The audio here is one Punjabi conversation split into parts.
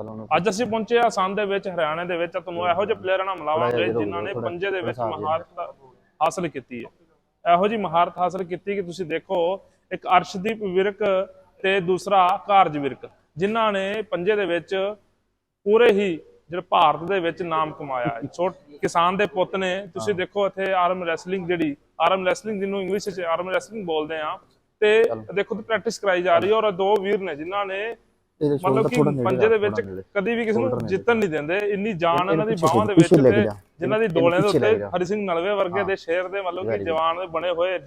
ਚੱਲ ਉਹਨੂੰ ਅੱਜ ਅਸੀਂ ਪਹੁੰਚੇ ਆ ਸੰਨ ਦੇ ਵਿੱਚ ਹਰਿਆਣੇ ਦੇ ਵਿੱਚ। ਤੁਹਾਨੂੰ ਇਹੋ ਜਿਹੇ ਪਲੇਅਰਾਂ ਨਾਲ ਮਿਲਾਵਾਂਗੇ ਜਿਨ੍ਹਾਂ ਨੇ ਪੰਜੇ ਦੇ ਵਿੱਚ ਮਹਾਰਤ ਹਾਸਲ ਕੀਤੀ ਹੈ। ਇਹੋ ਜੀ ਮਹਾਰਤ ਹਾਸਲ ਕੀਤੀ ਕਿ ਤੁਸੀਂ ਦੇਖੋ ਇੱਕ ਅਰਸ਼ਦੀਪ ਵਿਰਕ ਤੇ ਦੂਸਰਾ ਕਾਰਜ ਵਿਰਕ ਜਿਨ੍ਹਾਂ ਨੇ ਪੰਜੇ ਦੇ ਵਿੱਚ ਪੂਰੇ ਹੀ ਜਿਹੜੇ ਭਾਰਤ ਦੇ ਵਿੱਚ ਨਾਮ ਕਮਾਇਆ ਹੈ। ਛੋਟ ਕਿਸਾਨ ਦੇ ਪੁੱਤ ਨੇ ਤੁਸੀਂ ਦੇਖੋ ਇੱਥੇ ਆਰਮ ਰੈਸਲਿੰਗ ਜਿਹੜੀ ਆਰਮ ਰੈਸਲਿੰਗ ਜਿਹਨੂੰ ਇੰਗਲਿਸ਼ ਵਿੱਚ ਆਰਮ ਰੈਸਲਿੰਗ ਬੋਲਦੇ ਆ ਤੇ ਦੇਖੋ ਤੇ ਪ੍ਰੈਕਟਿਸ ਕਰਾਈ ਜਾ ਰਹੀ ਹੈ ਔਰ ਦੋ ਵੀਰ ਨੇ ਜਿਨ੍ਹਾਂ ਨੇ ਇਹਦੇ ਨੇੜੇ ਪੰਜੇ ਦੇ ਵਿੱਚ। ਕਦੀ ਵੀ ਕਿਸੇ ਨੂੰ। ਜਿੱਤਣ ਨਹੀਂ ਦਿੰਦੇ ਇੰਨੀ ਜਾਨ ਇਹਨੂੰ ਦੀ ਬਾਹਾਂ ਦੇ ਵਿੱਚ ਤੇ। ਜਿਨ੍ਹਾਂ ਦੀ ਡੋਲਿਆਂ ਦੇ ਉੱਤੇ। ਹਰੀ ਸਿੰਘ ਨਲਵੇ ਵਰਗੇ ਦੇ ਸ਼ੇਰ ਦੇ ਮਤਲਬ ਕਿ. ਜਵਾਨ ਦੇ ਬਣੇ ਹੋਏ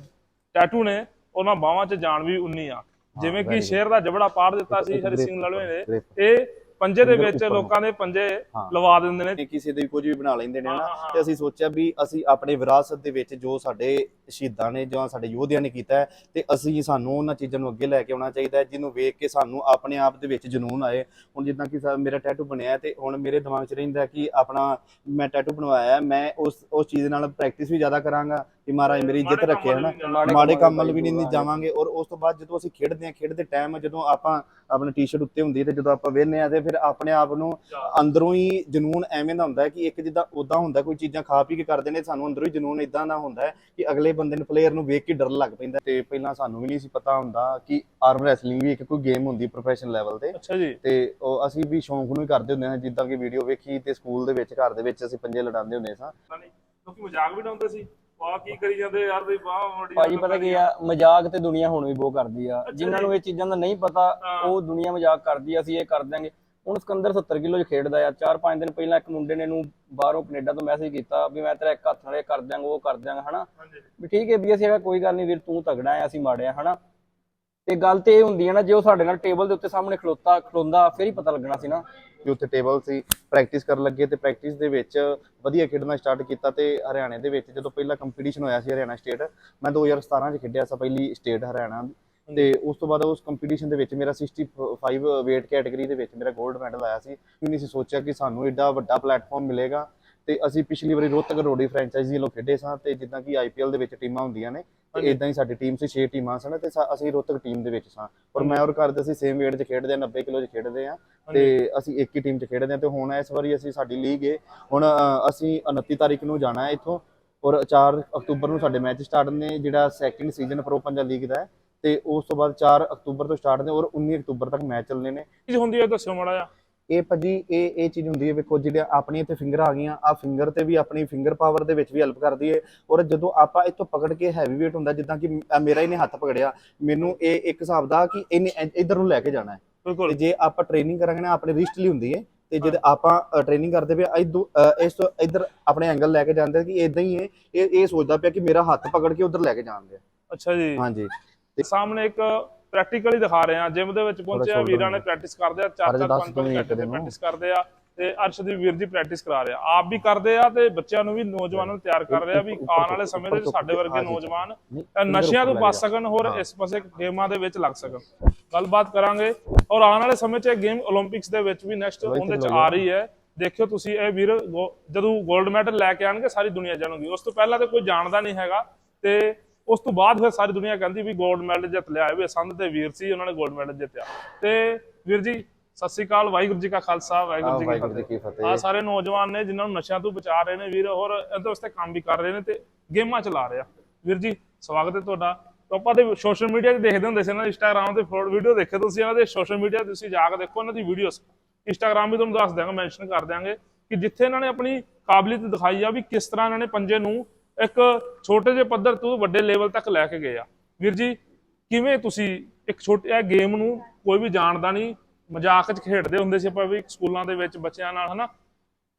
ਟੈਟੂ ਨੇ ਉਹਨਾਂ ਬਾਹਾਂ 'ਚ ਜਾਨ ਵੀ ਉਨੀ ਆ ਜਿਵੇਂ ਕਿ. ਸ਼ੇਰ ਦਾ ਜਬੜਾ ਪਾੜ ਦਿੱਤਾ ਸੀ ਹਰੀ ਸਿੰਘ ਨਲਵੇ ਨੇ। ਇਹ ਪੰਜੇ ਦੇ ਵਿੱਚ। ਲੋਕਾਂ ਦੇ ਪੰਜੇ। ਲਵਾ ਦਿੰਦੇ ਨੇ ਕਿਸੇ ਦੇ ਕੁਝ ਵੀ ਬਣਾ ਲੈਂਦੇ ਨੇ ਹਨਾ। ਤੇ ਅਸੀਂ ਸੋਚਿਆ ਵੀ ਅਸੀਂ ਆਪਣੇ ਵਿਰਾਸਤ ਦੇ ਵਿੱਚ ਜੋ ਸਾਡੇ ਸ਼ਹੀਦਾਂ ਨੇ ਜਾਂ ਸਾਡੇ ਯੋਧਿਆਂ ਨੇ ਕੀਤਾ ਹੈ ਤੇ ਅਸੀਂ ਸਾਨੂੰ ਉਹਨਾਂ ਚੀਜ਼ਾਂ ਨੂੰ ਅੱਗੇ ਲੈ ਕੇ ਆਉਣਾ ਚਾਹੀਦਾ ਹੈ ਜਿਹਨੂੰ ਵੇਖ ਕੇ ਸਾਨੂੰ ਆਪਣੇ ਆਪ ਦੇ ਵਿੱਚ ਜਨੂਨ ਆਏ ਹੁਣ ਜਿੱਦਾਂ ਕਿ ਸਾ- ਮੇਰਾ ਟੈਟੂ ਬਣਿਆ ਤੇ ਹੁਣ ਮੇਰੇ ਦਿਮਾਗ 'ਚ ਰਹਿੰਦਾ ਕਿ ਆਪਣਾ ਮੈਂ ਟੈਟੂ ਬਣਵਾਇਆ ਹੈ ਮੈਂ ਉਸ ਉਸ ਚੀਜ਼ ਨਾਲ ਪ੍ਰੈਕਟਿਸ ਵੀ ਜ਼ਿਆਦਾ ਕਰਾਂਗਾ ਕਿ ਮਹਾਰਾਜ ਮੇਰੀ ਇੱਜ਼ਤ ਮਾੜੇ ਰੱਖੇ ਕੰਮ ਹਨਾ? ਵੱਲ ਵੀ ਜਾਣਾ। ਮਾੜੇ ਕੰਮ ਵੱਲ ਵੀ ਨਹੀਂ ਜਾਵਾਂਗੇ। ਔਰ ਉਸ ਤੋਂ ਬਾਅਦ ਜਦੋਂ ਅਸੀਂ ਖੇਡਦੇ ਹਾਂ ਖੇਡਦੇ ਟਾਈਮ ਜਦੋਂ ਆਪਾਂ ਆਪਣੀ ਟੀ-ਸ਼ਰਟ ਉੱਤੇ ਹੁੰਦੀ ਤੇ ਜਦੋਂ ਆਪਾਂ ਵੇਖਦੇ ਆ ਤੇ ਫਿਰ ਆਪਣੇ ਆਪ ਨੂੰ ਅੰਦਰੋਂ ਹੀ ਜਨੂਨ ਐਵੇਂ ਦਾ ਹੁੰਦਾ ਕਿ ਇੱਕ ਜਿੱਦਾਂ ਉਦਾਂ ਹੁੰਦਾ ਕੋਈ ਚੀਜ਼ਾਂ ਖਾ ਪੀ ਕੇ ਕਰਦੇ ਨੇ ਸਾਨੂੰ ਅੰਦਰੋਂ ਹੀ ਜਨੂਨ ਇਦਾਂ ਦਾ ਹੁੰਦਾ ਕਿ ਅਗਲੇ ਬੰਦੇ ਨੂੰ ਪਲੇਅਰ ਨੂੰ ਵੇਖ ਕੇ ਡਰ ਲੱਗ ਪੈਂਦਾ ਤੇ ਪਹਿਲਾਂ ਸਾਨੂੰ ਵੀ ਨਹੀਂ ਸੀ ਪਤਾ ਹੁੰਦਾ ਕਿ ਆਰਮ ਰੈਸਲਿੰਗ ਵੀ ਇੱਕ ਕੋਈ ਗੇਮ ਹੁੰਦੀ ਪ੍ਰੋਫੈਸ਼ਨਲ ਲੈਵਲ ਤੇ। ਅੱਛਾ ਜੀ। ਤੇ ਉਹ ਅਸੀਂ ਵੀ ਸ਼ੌਂਕ ਨੂੰ ਹੀ ਕਰਦੇ ਹੁੰਦੇ ਹਾਂ ਜਿੱਦਾਂ ਕਿ ਵੀਡੀਓ ਵੇਖੀ ਤੇ ਸਕੂਲ ਦੇ ਵਿੱਚ ਘਰ ਦੇ ਵਿੱਚ ਅਸੀਂ ਪੰਜੇ ਲੜਾਉਂਦੇ ਹੁੰਦੇ ਸਾਂ। ਲੋਕੀ ਮਜ਼ਾਕ ਵੀ ਡਾਉਂਦੇ ਸੀ। ਵਾਹ ਕੀ ਕਰੀ ਜਾਂਦੇ ਯਾਰ ਦੀ ਬਾਹ ਮੋੜੀ ਭਾਜੀ ਪਤਾ ਕੀ ਆ ਮਜ਼ਾਕ ਤੇ ਦੁਨੀਆ ਹੁਣ ਵੀ ਬਹੁਤ ਕਰਦੀ ਆ। ਜਿਨ੍ਹਾਂ ਨੂੰ ਇਹ ਚੀਜ਼ਾਂ ਦਾ ਨਹੀਂ ਪਤਾ। ਉਹ ਦੁਨੀਆ ਮਜ਼ਾਕ ਕਰਦੀ ਆ ਅਸੀਂ ਇਹ ਕਰ ਦਿਆਂਗੇ। ਹੁਣ ਸਿਕੰਦਰ 70 ਕਿਲੋ ਚ ਖੇਡਦਾ ਆ 4-5 ਦਿਨ ਪਹਿਲਾਂ ਇੱਕ ਮੁੰਡੇ ਨੇ ਇਹਨੂੰ ਬਾਹਰੋਂ ਕੈਨੇਡਾ ਤੋਂ ਮੈਸੇਜ ਕੀਤਾ ਵੀ ਮੈਂ ਤੇਰਾ ਇੱਕ ਹੱਥ ਨਾਲ ਇਹ ਕਰ ਦਿਆਂਗਾ ਉਹ ਕਰ ਦਿਆਂਗਾ ਹਨਾ? ਵੀ ਠੀਕ ਹੈ ਵੀ ਅਸੀਂ ਕਿਹਾ ਕੋਈ ਗੱਲ ਨਹੀਂ ਵੀਰ ਤੂੰ ਤਗੜਾ ਆ ਅਸੀਂ ਮਾੜੇ ਆ ਹਨਾ? ਤੇ ਗੱਲ ਤੇ ਇਹ ਹੁੰਦੀ ਹੈ ਨਾ ਜੇ ਉਹ ਸਾਡੇ ਨਾਲ ਟੇਬਲ ਦੇ ਉੱਤੇ ਸਾਹਮਣੇ ਖਲੋਤਾ ਖਲੋਂਦਾ ਫਿਰ ਹੀ ਪਤਾ ਲੱਗਣਾ ਸੀ ਨਾ। ਵੀ ਉੱਥੇ ਟੇਬਲ ਸੀ ਪ੍ਰੈਕਟਿਸ ਕਰਨ ਲੱਗੇ ਤੇ ਪ੍ਰੈਕਟਿਸ ਦੇ ਵਿੱਚ ਵਧੀਆ ਖੇਡਣਾ ਸਟਾਰਟ ਕੀਤਾ ਤੇ ਹਰਿਆਣੇ ਦੇ ਵਿੱਚ ਜਦੋਂ ਪਹਿਲਾ ਕੰਪੀਟੀਸ਼ਨ ਹੋਇਆ ਸੀ ਹਰਿਆਣਾ ਸਟੇਟ ਮੈਂ 2017 ਚ ਖੇਡਿਆ ਸੀ ਪਹਿਲੀ ਸਟੇਟ ਹਰਿਆਣਾ ਦੀ। ਤੇ ਉਸ ਤੋਂ ਬਾਅਦ ਉਸ ਕੰਪੀਟੀਸ਼ਨ ਦੇ ਵਿੱਚ ਮੇਰਾ 65 weight ਕੈਟਾਗਰੀ ਦੇ ਵਿੱਚ ਮੇਰਾ 골ਡ ਮੈਡਲ ਆਇਆ ਸੀ ਕਿਉਂ ਨਹੀਂ ਸੀ ਸੋਚਿਆ ਕਿ ਸਾਨੂੰ ਐਡਾ ਵੱਡਾ ਪਲੇਟਫਾਰਮ ਮਿਲੇਗਾ ਤੇ ਅਸੀਂ ਪਿਛਲੀ ਵਾਰੀ ਰੋਹਤਕ ਰੋਡੀ ਫਰੈਂਚਾਈਜ਼ੀ ਵੱਲੋਂ ਖੇਡੇ ਸਾਂ ਤੇ ਜਿੱਦਾਂ ਕਿ ਆਈਪੀਐਲ ਦੇ ਵਿੱਚ ਟੀਮਾਂ ਹੁੰਦੀਆਂ ਨੇ ਤੇ ਇਦਾਂ ਹੀ ਸਾਡੀ ਟੀਮ ਸੀ 6 ਟੀਮਾਂ ਸਨ ਤੇ ਸਾ- ਅਸੀਂ ਰੋਹਤਕ ਟੀਮ ਦੇ ਵਿੱਚ ਸਾਂ। ਔਰ ਮੈਂ ਔਰ ਕਰਦੇ ਅਸੀਂ ਸੇਮ weight 'ਚ ਖੇਡਦੇ ਆ 90 ਕਿਲੋ 'ਚ ਖੇਡਦੇ ਆ ਤੇ ਅਸੀਂ ਇੱਕ ਹੀ ਟੀਮ 'ਚ ਖੇਡਦੇ ਆ ਤੇ ਹੁਣ ਇਸ ਵਾਰੀ ਅਸੀਂ ਸਾਡੀ ਲੀਗ ਏ। ਹੁਣ ਅ, ਅਸੀਂ 29 ਤਾਰੀਖ ਨੂੰ ਜਾਣਾ ਹੈ ਇੱਥੋਂ ਔਰ 4 ਅਕਤੂਬਰ ਨੂੰ ਸਾਡੇ ਮੈਚ ਸਟਾਰਟ ਨੇ ਜਿਹੜਾ second season pro Punjab league ਦਾ ਹੈ ਤੇ ਉਸ ਤੋਂ ਬਾਅਦ 4 ਅਕਤੂਬਰ ਤੋਂ ਸਟਾਰਟ ਨੇ ਔਰ 19 ਅਕਤੂਬਰ ਤੱਕ ਮੈਚ ਚੱਲਣੇ ਨੇ। ਚੀਜ਼ ਹੁੰਦੀ ਹੈ ਦੱਸਿਓ ਮਾੜਾ ਜਿਹਾ। ਇਹ ਭਾਜੀ ਇਹ ਇਹ ਚੀਜ਼ ਹੁੰਦੀ ਹੈ ਵੇਖੋ ਜਿਹੜੇ ਆਪਣੀ ਇੱਥੇ ਫਿੰਗਰ ਆ ਗਈਆਂ ਆ ਫਿੰਗਰ ਤੇ ਵੀ ਆਪਣੀ ਫਿੰਗਰ ਪਾਵਰ ਦੇ ਵਿੱਚ ਵੀ ਹੈਲਪ ਕਰਦੀ ਹੈ ਔਰ ਜਦੋਂ ਆਪਾਂ ਇੱਥੋਂ ਪਕੜ ਕੇ ਹੈਵੀ weight ਹੁੰਦਾ ਜਿੱਦਾਂ ਕਿ ਮੇਰਾ ਇਹਨੇ ਹੱਥ ਪਕੜਿਆ ਮੈਨੂੰ ਇਹ ਇੱਕ ਹਿਸਾਬ ਦਾ ਕਿ ਇਹਨੇ ਇੱਧਰ ਨੂੰ ਲੈ ਕੇ ਜਾਣਾ ਹੈ। ਤੇ ਬਿਲਕੁਲ ਜੇ ਆਪਾਂ ਟ੍ਰੇਨਿੰਗ ਕਰਾਂਗੇ ਨਾ ਆਪਣੇ ਰਿਸਟ ਲਈ ਹੁੰਦੀ ਹੈ ਤੇ ਜਦ ਆਪਾਂ ਟ੍ਰੇਨਿੰਗ ਕਰਦੇ ਪਏ ਇਸ ਤੋਂ ਇੱਧਰ ਆਪਣੇ ਐਂਗਲ ਲੈ ਕੇ ਜਾਂਦੇ ਕਿ ਇਦਾਂ ਹੀ ਹੈ ਇਹ ਇਹ ਸੋਚਦਾ ਪਿਆ ਕਿ ਮੇਰਾ ਹੱਥ ਪਕੜ ਕੇ ਉਧਰ ਲੈ ਕੇ ਜਾਣਗੇ। ਅੱਛਾ ਜੀ। ਹਾਂਜੀ। ਸਾਹਮਣੇ ਇੱਕ ਪ੍ਰੈਕਟੀਕਲੀ ਦਿਖਾ ਰਹੇ ਆ ਜਿਮ ਦੇ ਵਿੱਚ ਪਹੁੰਚਿਆ ਵੀਰਾਂ ਨੇ ਪ੍ਰੈਕਟਿਸ ਕਰਦੇ ਆ ਚਾਰ ਚਾਰ ਪੰਜ ਪੰਜ ਘੰਟੇ ਦੀ ਪ੍ਰੈਕਟਿਸ ਕਰਦੇ ਆ ਤੇ ਅਰਸ਼ਦੀਪ ਵੀਰ ਜੀ ਪ੍ਰੈਕਟਿਸ ਕਰਾ ਰਿਹਾ ਆਪ ਵੀ ਕਰਦੇ ਆ ਤੇ ਬੱਚਿਆਂ ਨੂੰ ਵੀ ਨੌਜਵਾਨਾਂ ਨੂੰ ਤਿਆਰ ਕਰ ਰਿਹਾ ਵੀ ਆਉਣ ਵਾਲੇ ਸਮੇਂ ਦੇ ਵਿੱਚ ਸਾਡੇ ਵਰਗੇ ਨੌਜਵਾਨ ਨਸ਼ਿਆਂ ਤੋਂ ਬਚ ਸਕਣ ਹੋਰ ਇਸ ਪਾਸੇ ਗੇਮਾਂ ਦੇ ਵਿੱਚ ਲੱਗ ਸਕਣ। ਗੱਲਬਾਤ ਕਰਾਂਗੇ ਔਰ ਆਉਣ ਵਾਲੇ ਸਮੇਂ 'ਚ ਇਹ ਗੇਮ 올림픽ਸ ਦੇ ਵਿੱਚ ਵੀ ਨੈਕਸਟ ਉਹਦੇ 'ਚ ਆ ਰਹੀ ਹੈ। ਦੇਖਿਓ ਤੁਸੀਂ ਇਹ ਵੀਰ ਜਦੋਂ 골ਡ ਮੈਡਲ ਲੈ ਕੇ ਆਣਗੇ ਸਾਰੀ ਦੁਨੀਆ ਜਾਣੂਗੀ। ਉਸ ਤੋਂ ਪਹਿਲਾਂ ਤਾਂ ਕੋਈ ਜਾਣਦਾ ਨਹੀਂ ਹੈਗਾ ਤੇ ਉਸ ਤੋਂ ਬਾਅਦ ਫਿਰ ਸਾਰੀ ਦੁਨੀਆ ਕਹਿੰਦੀ ਵੀ 골ਡ ਮੈਡਲ ਜਿੱਤ ਲਿਆ ਵੀ ਸੰਧ ਤੇ ਵੀਰ ਸੀ ਉਹਨਾਂ ਨੇ 골ਡ ਮੈਡਲ ਜਿੱਤਿਆ। ਤੇ ਵੀਰ ਜੀ ਸਤਿ ਸ਼੍ਰੀ ਅਕਾਲ ਵਾਹਿਗੁਰੂ ਜੀ ਕਾ ਖਾਲਸਾ ਵਾਹਿਗੁਰੂ ਜੀ ਕੀ ਫਤਿਹ। ਆ ਸਾਰੇ ਨੌਜਵਾਨ ਨੇ ਜਿਨ੍ਹਾਂ ਨੂੰ ਨਸ਼ਿਆਂ ਤੋਂ ਬਚਾ ਰਹੇ ਨੇ ਵੀਰ ਹੋਰ ਇਹਦੇ ਵਾਸਤੇ ਕੰਮ ਵੀ ਕਰ ਰਹੇ ਨੇ ਤੇ ਗੇਮਾਂ ਚਲਾ ਰਹੇ ਆ। ਵੀਰ ਜੀ ਸਵਾਗਤ ਹੈ ਤੁਹਾਡਾ। ਆਪਾਂ ਤੇ ਸੋਸ਼ਲ ਮੀਡੀਆ 'ਤੇ ਦੇਖਦੇ ਹੁੰਦੇ ਸੀ ਨਾ ਇੰਸਟਾਗ੍ਰam ਤੇ ਵੀਡੀਓ ਦੇਖੇ ਤੁਸੀਂ ਇਹਨਾਂ ਦੇ ਸੋਸ਼ਲ ਮੀਡੀਆ ਤੁਸੀਂ ਜਾ ਕੇ ਦੇਖੋ ਇਹਨਾਂ ਦੀ ਵੀਡੀਓਜ਼ ਇੰਸਟਾਗ੍ਰam ਵੀ ਤੁਹਾਨੂੰ ਦੱਸ ਦਿਆਂਗਾ ਮੈਂਸ਼ਨ ਕਰ ਦਿਆਂਗੇ ਕਿ ਜਿੱਥੇ ਇਹਨਾਂ ਨੇ ਆਪਣੀ ਕਾਬਲੀਅਤ ਦਿਖਾਈ ਆ ਵੀ ਕਿਸ ਤਰ੍ਹਾਂ ਇਹਨਾਂ ਨੇ ਪੰਜੇ ਨੂੰ ਇੱਕ ਛੋਟੇ ਜਿਹੇ ਪੱਧਰ ਤੋਂ ਵੱਡੇ ਲੈਵਲ ਤੱਕ ਲੈ ਕੇ ਗਏ ਆ। ਵੀਰ ਜੀ, ਕਿਵੇਂ ਤੁਸੀਂ ਇੱਕ ਛੋਟੇ, ਇਹ ਗੇਮ ਨੂੰ ਕੋਈ ਵੀ ਜਾਣਦਾ ਨਹੀਂ, ਮਜ਼ਾਕ 'ਚ ਖੇਡਦੇ ਹੁੰਦੇ ਸੀ ਆਪਾਂ ਵੀ ਸਕੂਲਾਂ ਦੇ ਵਿੱਚ ਬੱਚਿਆਂ ਨਾਲ, ਹਨਾ?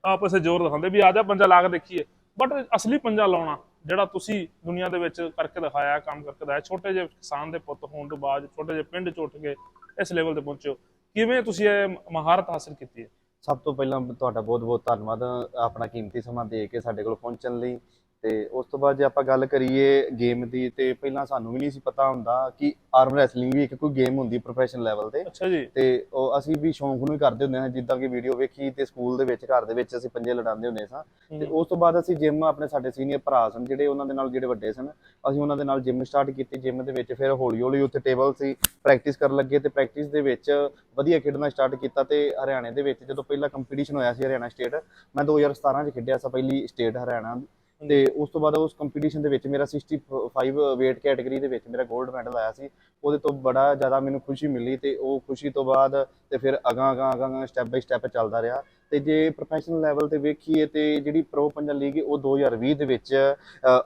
ਆਪਸ ਵਿੱਚ ਜ਼ੋਰ ਦਿਖਾਉਂਦੇ ਵੀ ਆ ਜਾ ਪੰਜਾ ਲਾ ਕੇ ਦੇਖੀਏ। ਬਟ ਅਸਲੀ ਪੰਜਾ ਲਾਉਣਾ, ਜਿਹੜਾ ਤੁਸੀਂ ਦੁਨੀਆ ਦੇ ਵਿੱਚ ਕਰਕੇ ਦਿਖਾਇਆ, ਕੰਮ ਕਰਕੇ ਦਿਖਾਇਆ, ਛੋਟੇ ਜਿਹੇ ਕਿਸਾਨ ਦੇ ਪੁੱਤ ਹੋਣ ਤੋਂ ਬਾਅਦ, ਛੋਟੇ ਜਿਹੇ ਪਿੰਡ ਚ ਉੱਠ ਕੇ ਇਸ ਲੈਵਲ ਤੇ ਪਹੁੰਚੇ ਕਿਵੇਂ ਤੁਸੀਂ ਇਹ ਮਹਾਰਤ ਹਾਸਲ ਕੀਤੀ ਹੈ? ਸਭ ਤੋਂ ਪਹਿਲਾਂ ਤੁਹਾਡਾ ਬਹੁਤ-ਬਹੁਤ ਧੰਨਵਾਦ, ਆਪਣਾ ਕੀਮਤੀ ਸਮਾਂ ਦੇ ਕੇ ਸਾਡੇ ਕੋਲ ਪਹੁੰਚਣ ਲਈ। ਤੇ ਉਸ ਤੋਂ ਬਾਅਦ ਜੇ ਆਪਾਂ ਗੱਲ ਕਰੀਏ ਗੇਮ ਦੀ ਤੇ ਪਹਿਲਾਂ ਸਾਨੂੰ ਵੀ ਨਹੀਂ ਸੀ ਪਤਾ ਹੁੰਦਾ ਕਿ ਆਰਮ ਰੈਸਲਿੰਗ ਵੀ ਇੱਕ ਕੋਈ ਗੇਮ ਹੁੰਦੀ ਪ੍ਰੋਫੈਸ਼ਨਲ ਲੈਵਲ ਤੇ। ਅੱਛਾ ਜੀ। ਤੇ ਉਹ ਅਸੀਂ ਵੀ ਸ਼ੌਂਕ ਨੂੰ ਹੀ ਕਰਦੇ ਹੁੰਦੇ ਹਾਂ ਜਿੱਦਾਂ ਕਿ ਵੀਡੀਓ ਵੇਖੀ ਤੇ ਸਕੂਲ ਦੇ ਵਿੱਚ ਘਰ ਦੇ ਵਿੱਚ ਅਸੀਂ ਪੰਜੇ ਲੜਾਉਂਦੇ ਹੁੰਦੇ ਸਾਂ। ਤੇ ਉਸ ਤੋਂ ਬਾਅਦ ਅਸੀਂ ਜਿਮ ਆਪਣੇ ਸਾਡੇ ਸੀਨੀਅਰ ਭਰਾ ਸਨ ਜਿਹੜੇ ਉਹਨਾਂ ਦੇ ਨਾਲ ਜਿਹੜੇ ਵੱਡੇ ਸਨ ਅਸੀਂ ਉਹਨਾਂ ਦੇ ਨਾਲ ਜਿਮ ਸਟਾਰਟ ਕੀਤੀ ਜਿਮ ਦੇ ਵਿੱਚ ਫਿਰ ਹੌਲੀ ਹੌਲੀ ਉੱਥੇ ਟੇਬਲ ਸੀ ਪ੍ਰੈਕਟਿਸ ਕਰਨ ਲੱਗੇ ਤੇ ਪ੍ਰੈਕਟਿਸ ਦੇ ਵਿੱਚ ਵਧੀਆ ਖੇਡਣਾ ਸਟਾਰਟ ਕੀਤਾ ਤੇ ਹਰਿਆਣੇ ਦੇ ਵਿੱਚ ਜਦੋਂ ਪਹਿਲਾ ਕੰਪੀਟੀਸ਼ਨ ਹੋਇਆ ਸੀ ਹਰਿਆਣਾ ਸਟੇਟ ਮੈਂ 2017 ਚ ਖੇਡਿਆ ਸੀ ਪਹਿਲੀ ਸਟੇਟ ਹਰਿਆਣਾ ਤੇ ਉਸ ਤੋਂ ਬਾਅਦ ਉਸ ਕੰਪੀਟੀਸ਼ਨ ਦੇ ਵਿੱਚ ਮੇਰਾ 65 weight ਕੈਟਾਗਰੀ ਦੇ ਵਿੱਚ ਮੇਰਾ 골ਡ ਮੈਡਲ ਆਇਆ ਸੀ। ਉਹਦੇ ਤੋਂ ਬੜਾ ਜ਼ਿਆਦਾ ਮੈਨੂੰ ਖੁਸ਼ੀ ਮਿਲੀ ਤੇ ਉਹ ਖੁਸ਼ੀ ਤੋਂ ਬਾਅਦ ਤੇ ਫਿਰ ਅਗਾਂ ਅਗਾਂ ਅਗਾਂ ਸਟੈਪ ਬਾਈ ਸਟੈਪ ਚੱਲਦਾ ਰਿਹਾ। ਤੇ ਜੇ ਪ੍ਰੋਫੈਸ਼ਨਲ ਲੈਵਲ ਤੇ ਵੇਖੀਏ ਤੇ ਜਿਹੜੀ ਪ੍ਰੋ ਪੰਜਾ ਲੀਗ ਉਹ 2020 ਦੇ ਵਿੱਚ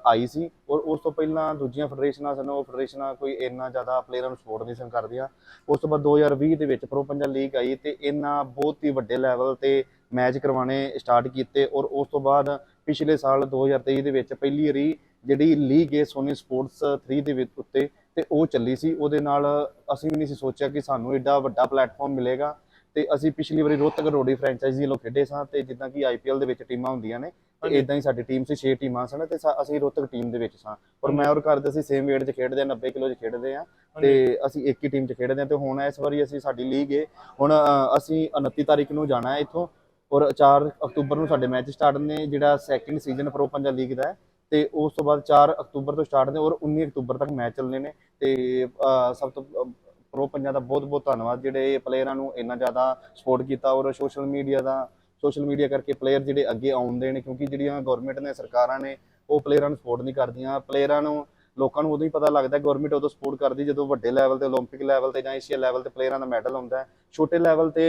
ਆਈ ਸੀ। ਔਰ ਉਸ ਤੋਂ ਪਹਿਲਾਂ ਦੂਜੀਆਂ ਫੈਡਰੇਸ਼ਨਾਂ ਸਨ, ਉਹ ਫੈਡਰੇਸ਼ਨਾਂ ਕੋਈ ਇੰਨਾ ਜ਼ਿਆਦਾ ਪਲੇਅਰਾਂ ਨੂੰ ਸਪੋਰਟ ਨਹੀਂ ਸਨ ਕਰਦੀਆਂ। ਉਸ ਤੋਂ ਬਾਅਦ 2020 ਦੇ ਵਿੱਚ ਪ੍ਰੋ ਪੰਜਾ ਲੀਗ ਆਈ ਤੇ ਇਹਨਾਂ ਬਹੁਤ ਹੀ ਵੱਡੇ ਲੈਵਲ ਤੇ ਮੈਚ ਕਰਵਾਉਣੇ ਸਟਾਰਟ ਕੀਤੇ। ਔਰ ਉਸ ਤੋਂ ਬਾਅਦ ਪਿਛਲੇ ਸਾਲ 2023 ਦੇ ਵਿੱਚ ਪਹਿਲੀ ਵਾਰੀ ਜਿਹੜੀ ਲੀਗ ਹੈ ਸੋਨੀ ਸਪੋਰਟਸ 3 ਦੇ ਵਿੱਚ ਉੱਤੇ ਤੇ ਉਹ ਚੱਲੀ ਸੀ। ਉਹਦੇ ਨਾਲ ਅਸੀਂ ਵੀ ਨਹੀਂ ਸੀ ਸੋਚਿਆ ਕਿ ਸਾਨੂੰ ਐਡਾ ਵੱਡਾ ਪਲੇਟਫਾਰਮ ਮਿਲੇਗਾ ਤੇ ਅਸੀਂ ਪਿਛਲੀ ਵਾਰੀ ਰੋਹਤਕ ਰੋਡੀ ਫਰੈਂਚਾਈਜ਼ੀ ਵੱਲੋਂ ਖੇਡੇ ਸਾਂ ਤੇ ਜਿੱਦਾਂ ਕਿ ਆਈਪੀਐਲ ਦੇ ਵਿੱਚ ਟੀਮਾਂ ਹੁੰਦੀਆਂ ਨੇ ਤੇ। ਇਦਾਂ ਹੀ ਸਾਡੀ ਟੀਮ ਸੀ 6 ਟੀਮਾਂ ਸਨ ਤੇ ਸਾ- ਅਸੀਂ ਰੋਹਤਕ ਟੀਮ ਦੇ ਵਿੱਚ ਸਾਂ। ਔਰ ਮੈਂ ਔਰ ਕਰਦੇ ਅਸੀਂ ਸੇਮ weight 'ਚ ਖੇਡਦੇ ਆ 90 ਕਿਲੋ 'ਚ ਖੇਡਦੇ ਆ ਤੇ ਅਸੀਂ ਇੱਕ ਹੀ ਟੀਮ 'ਚ ਖੇਡਦੇ ਆ ਤੇ ਹੁਣ ਇਸ ਵਾਰੀ ਅਸੀਂ ਸਾਡੀ ਲੀਗ ਹੈ ਹੁਣ ਅਸੀਂ 29 ਤਾਰੀਖ ਨੂੰ ਜਾਣਾ ਹੈ ਇੱਥੋਂ ਔਰ 4 ਅਕਤੂਬਰ ਨੂੰ ਸਾਡੇ ਮੈਚ ਸਟਾਰਟ ਨੇ ਜਿਹੜਾ second season pro Punjab league ਦਾ ਹੈ। ਤੇ ਉਸ ਤੋਂ ਬਾਅਦ 4 ਅਕਤੂਬਰ ਤੋਂ ਸਟਾਰਟ ਨੇ ਔਰ 19 ਅਕਤੂਬਰ ਤੱਕ ਮੈਚ ਚੱਲਣੇ ਨੇ। ਤੇ ਸਭ ਤੋਂ ਪ੍ਰੋ ਪੰਜਾਬ ਦਾ ਬਹੁਤ ਬਹੁਤ ਧੰਨਵਾਦ ਜਿਹੜੇ ਪਲੇਅਰਾਂ ਨੂੰ ਇੰਨਾ ਜ਼ਿਆਦਾ ਸਪੋਰਟ ਕੀਤਾ ਔਰ ਸੋਸ਼ਲ ਮੀਡੀਆ ਦਾ ਸੋਸ਼ਲ ਮੀਡੀਆ ਕਰਕੇ ਪਲੇਅਰ ਜਿਹੜੇ ਅੱਗੇ ਆਉਂਦੇ ਨੇ, ਕਿਉਂਕਿ ਜਿਹੜੀਆਂ ਗਵਰਨਮੈਂਟ ਨੇ, ਸਰਕਾਰਾਂ ਨੇ, ਉਹ ਪਲੇਅਰਾਂ ਨੂੰ ਸਪੋਰਟ ਨਹੀਂ ਕਰਦੀਆਂ। ਪਲੇਅਰਾਂ ਨੂੰ ਲੋਕਾਂ ਨੂੰ ਉਦੋਂ ਹੀ ਪਤਾ ਲੱਗਦਾ ਗਵਰਨਮੈਂਟ ਉਦੋਂ ਸਪੋਰਟ ਕਰਦੀ ਜਦੋਂ ਵੱਡੇ ਲੈਵਲ ਤੇ 올림픽 ਲੈਵਲ ਤੇ ਜਾਂ ਏਸ਼ੀਆ ਲੈਵਲ ਤੇ ਪਲੇਅਰਾਂ ਦਾ ਮੈਡਲ ਹੁੰਦਾ ਹੈ ਛੋਟੇ ਲੈਵਲ ਤੇ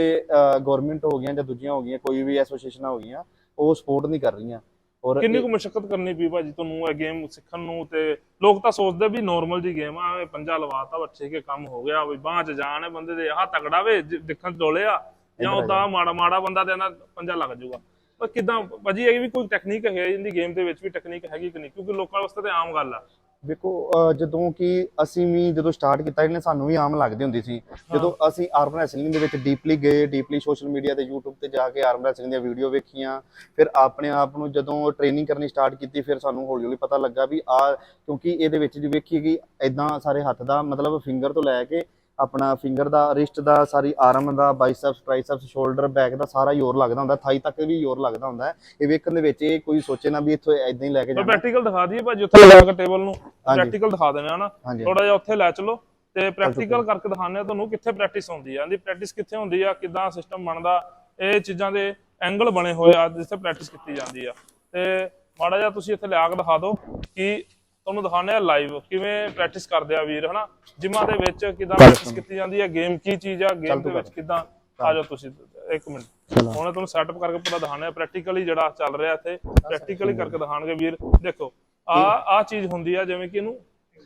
ਗਵਰਨਮੈਂਟ ਹੋ ਗਈਆਂ ਜਾਂ ਦੂਜੀਆਂ ਹੋ ਗਈਆਂ ਕੋਈ ਵੀ ਐਸੋਸੀਏਸ਼ਨਾਂ ਹੋ ਗਈਆਂ ਉਹ ਸਪੋਰਟ ਨਹੀਂ ਕਰ ਰਹੀਆਂ ਔਰ ਕਿੰਨੀ ਇਹ- ਕੁ ਮੁਸ਼ਕਲ ਕਰਨੀ ਪਈ ਭਾਜੀ ਤੁਹਾਨੂੰ ਇਹ ਗੇਮ ਸਿੱਖਣ ਨੂੰ ਤੇ ਲੋਕ ਤਾਂ ਸੋਚਦੇ ਵੀ ਨਾਰਮਲ ਜੀ ਗੇਮ ਆ ਇਹ ਪੰਜਾ ਲਵਾਤਾ ਬੱਚੇ ਕੇ ਕੰਮ ਹੋ ਗਿਆ ਵੀ ਬਾਂਹ ਚ ਜਾਣ ਹੈ ਬੰਦੇ ਦੇ ਆਹ ਤਗੜਾ ਵੇ ਜ- ਦੇਖਣ ਚ ਡੋਲੇ ਆ ਜਾਂ ਇੱਧਰ ਆ ਉਦਾਂ ਮਾੜਾ ਮਾੜਾ ਬੰਦਾ ਤੇ ਇਹਨਾਂ ਪੰਜਾ ਲੱਗ ਜਾਊਗਾ ਪਰ ਕਿਦਾਂ ਭਾਜੀ ਇਹ ਵੀ ਕੋਈ ਟੈਕਨੀਕ ਹੈ ਇਹਦੀ ਗੇਮ ਦੇ ਵਿੱਚ ਵੀ ਟੈਕਨੀਕ ਹੈਗੀ ਕਿ ਨਹੀਂ ਕਿਉਂਕਿ ਲੋਕਾਂ ਵਾਸਤੇ ਤੇ ਆਮ ਗੱਲ ਆ ਵੇਖੋ ਜਦੋਂ ਕਿ ਅਸੀਂ ਵੀ ਜਦੋਂ ਸਟਾਰਟ ਕੀਤਾ ਇਹਨੇ ਸਾਨੂੰ ਵੀ ਆਮ ਲੱਗਦੀ ਹੁੰਦੀ ਸੀ। ਜਦੋਂ ਅਸੀਂ ਆਰਮ ਰੈਸਲਿੰਗ ਦੇ ਵਿੱਚ ਡੀਪਲੀ ਗਏ ਡੀਪਲੀ ਸੋਸ਼ਲ ਮੀਡੀਆ ਤੇ YouTube ਤੇ ਜਾ ਕੇ ਆਰਮ ਰੈਸਲਿੰਗ ਦੀਆਂ ਵੀਡੀਓ ਵੇਖੀਆਂ ਫਿਰ ਆਪਣੇ ਆਪ ਨੂੰ ਜਦੋਂ ਟ੍ਰੇਨਿੰਗ ਕਰਨੀ ਸਟਾਰਟ ਕੀਤੀ ਫਿਰ ਸਾਨੂੰ ਹੌਲੀ ਹੌਲੀ ਪਤਾ ਲੱਗਾ ਵੀ ਆ ਕਿਉਂਕਿ ਇਹਦੇ ਵਿੱਚ ਜੇ ਵੇਖੀਏ ਕਿ ਇਦਾਂ ਸਾਰੇ ਹੱਥ ਦਾ ਮਤਲਬ ਫਿੰਗਰ ਤੋਂ ਲੈ ਕੇ ਆਪਣਾ ਫਿੰਗਰ ਦਾ ਰਿਸਟ ਦਾ ਸਾਰੀ ਆਰਮ ਦਾ ਬਾਈਸੈਪਸ ਟ੍ਰਾਈਸੈਪਸ ਸ਼ੋਲਡਰ ਬੈਕ ਦਾ ਸਾਰਾ ਜ਼ੋਰ ਲੱਗਦਾ ਹੁੰਦਾ ਥਾਈ ਤੱਕ ਵੀ ਜ਼ੋਰ ਲੱਗਦਾ ਹੁੰਦਾ ਹੈ। ਇਹ ਵੇਖਣ ਦੇ ਵਿੱਚ ਇਹ ਕੋਈ ਸੋਚੇ ਨਾ ਵੀ ਇੱਥੋਂ ਇਦਾਂ ਹੀ ਲੈ ਕੇ ਜਾਣਾ। ਪ੍ਰੈਕਟੀਕਲ ਦਿਖਾ ਦਈਏ ਭਾਜੀ ਉੱਥੇ ਲਗਾ ਕੇ ਟੇਬਲ ਨੂੰ। ਪ੍ਰੈਕਟੀਕਲ ਦਿਖਾ ਦੇਣਾ ਹਨਾ। ਥੋੜਾ ਜਿਹਾ ਉੱਥੇ ਲੈ ਚਲੋ ਤੇ ਪ੍ਰੈਕਟੀਕਲ ਕਰਕੇ ਦਿਖਾਉਂਦੇ ਆ ਤੁਹਾਨੂੰ ਕਿੱਥੇ ਪ੍ਰੈਕਟਿਸ ਹੁੰਦੀ ਆ। ਇਹਦੀ ਪ੍ਰੈਕਟਿਸ ਕਿੱਥੇ ਹੁੰਦੀ ਆ ਕਿੱਦਾਂ ਸਿਸਟਮ ਬਣਦਾ ਇਹ ਚੀਜ਼ਾਂ ਦੇ ਐਂਗਲ ਬਣੇ ਹੋਏ ਆ ਜਿੱਥੇ ਪ੍ਰੈਕਟਿਸ ਕੀਤੀ ਜਾਂਦੀ ਆ। ਤੇ ਮਾੜਾ ਜਿਹਾ ਤੁਸੀਂ ਇੱਥੇ ਲਿਆ ਕੇ ਦਿਖਾ ਦਿਓ ਕਿ ਤੁਹਾਨੂੰ ਦਿਖਾਉਂਦੇ ਆ ਲਾਈਵ ਕਿਵੇਂ ਪ੍ਰੈਕਟਿਸ ਕਰਦੇ ਆ ਵੀਰ ਹਨਾ? ਜਿਮਾਂ ਦੇ ਵਿੱਚ ਕਿੱਦਾਂ ਪ੍ਰੈਕਟਿਸ ਕੀਤੀ ਜਾਂਦੀ ਆ ਗੇਮ ਕੀ ਚੀਜ਼ ਆ ਗੇਮ ਦੇ ਵਿੱਚ ਕਿੱਦਾਂ ਆ ਜਾਓ ਤੁਸੀਂ ਇੱਕ ਮਿੰਟ। ਹੁਣ ਤੁਹਾਨੂੰ ਸੈਟਅਪ ਕਰਕੇ ਪੂਰਾ ਦਿਖਾਉਂਦੇ ਆ ਪ੍ਰੈਕਟੀਕਲੀ ਜਿਹੜਾ ਚੱਲ ਰਿਹਾ ਇੱਥੇ ਪ੍ਰੈਕਟੀਕਲੀ ਕਰਕੇ ਦਿਖਾਣਗੇ ਵੀਰ। ਦੇਖੋ ਆ ਆ ਚੀਜ਼ ਹੁੰਦੀ ਆ ਜਿਵੇਂ ਕਿ ਇਹਨੂੰ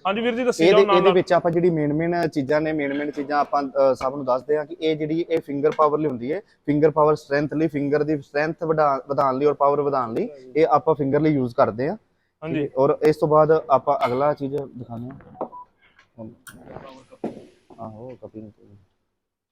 ਹਾਂਜੀ ਵੀਰ ਜੀ ਦੱਸੀ ਜਾਓ ਨਾਲ ਇਹਦੇ ਵਿੱਚ ਆਪਾਂ ਜਿਹੜੀ ਮੇਨ ਮੇਨ ਚੀਜ਼ਾਂ ਨੇ ਮੇਨ ਮੇਨ ਚੀਜ਼ਾਂ ਆਪਾਂ ਸਭ ਨੂੰ ਦੱਸਦੇ ਹਾਂ ਕਿ ਇਹ ਜਿਹੜੀ ਇਹ ਫਿੰਗਰ ਪਾਵਰ ਲਈ ਹੁੰਦੀ ਹੈ। ਫਿੰਗਰ ਪਾਵਰ ਸਟਰੈਂਥ ਲਈ ਫਿੰਗਰ ਦੀ ਸਟਰੈਂਥ ਵਧਾਉਣ ਲਈ ਔਰ ਪਾਵਰ ਵਧਾਉਣ ਲਈ ਇਹ ਆਪਾਂ ਫਿੰਗਰ ਲਈ ਯੂਜ਼ ਕਰਦੇ ਹਾਂ। ਹਾਂਜੀ। ਔਰ ਇਸ ਤੋਂ ਬਾਅਦ ਆਪਾਂ ਅਗਲਾ ਚੀਜ਼ ਦਿਖਾਉਂਦੇ ਹਾਂ। ਆਹੋ ਕਪੀ ਨੂੰ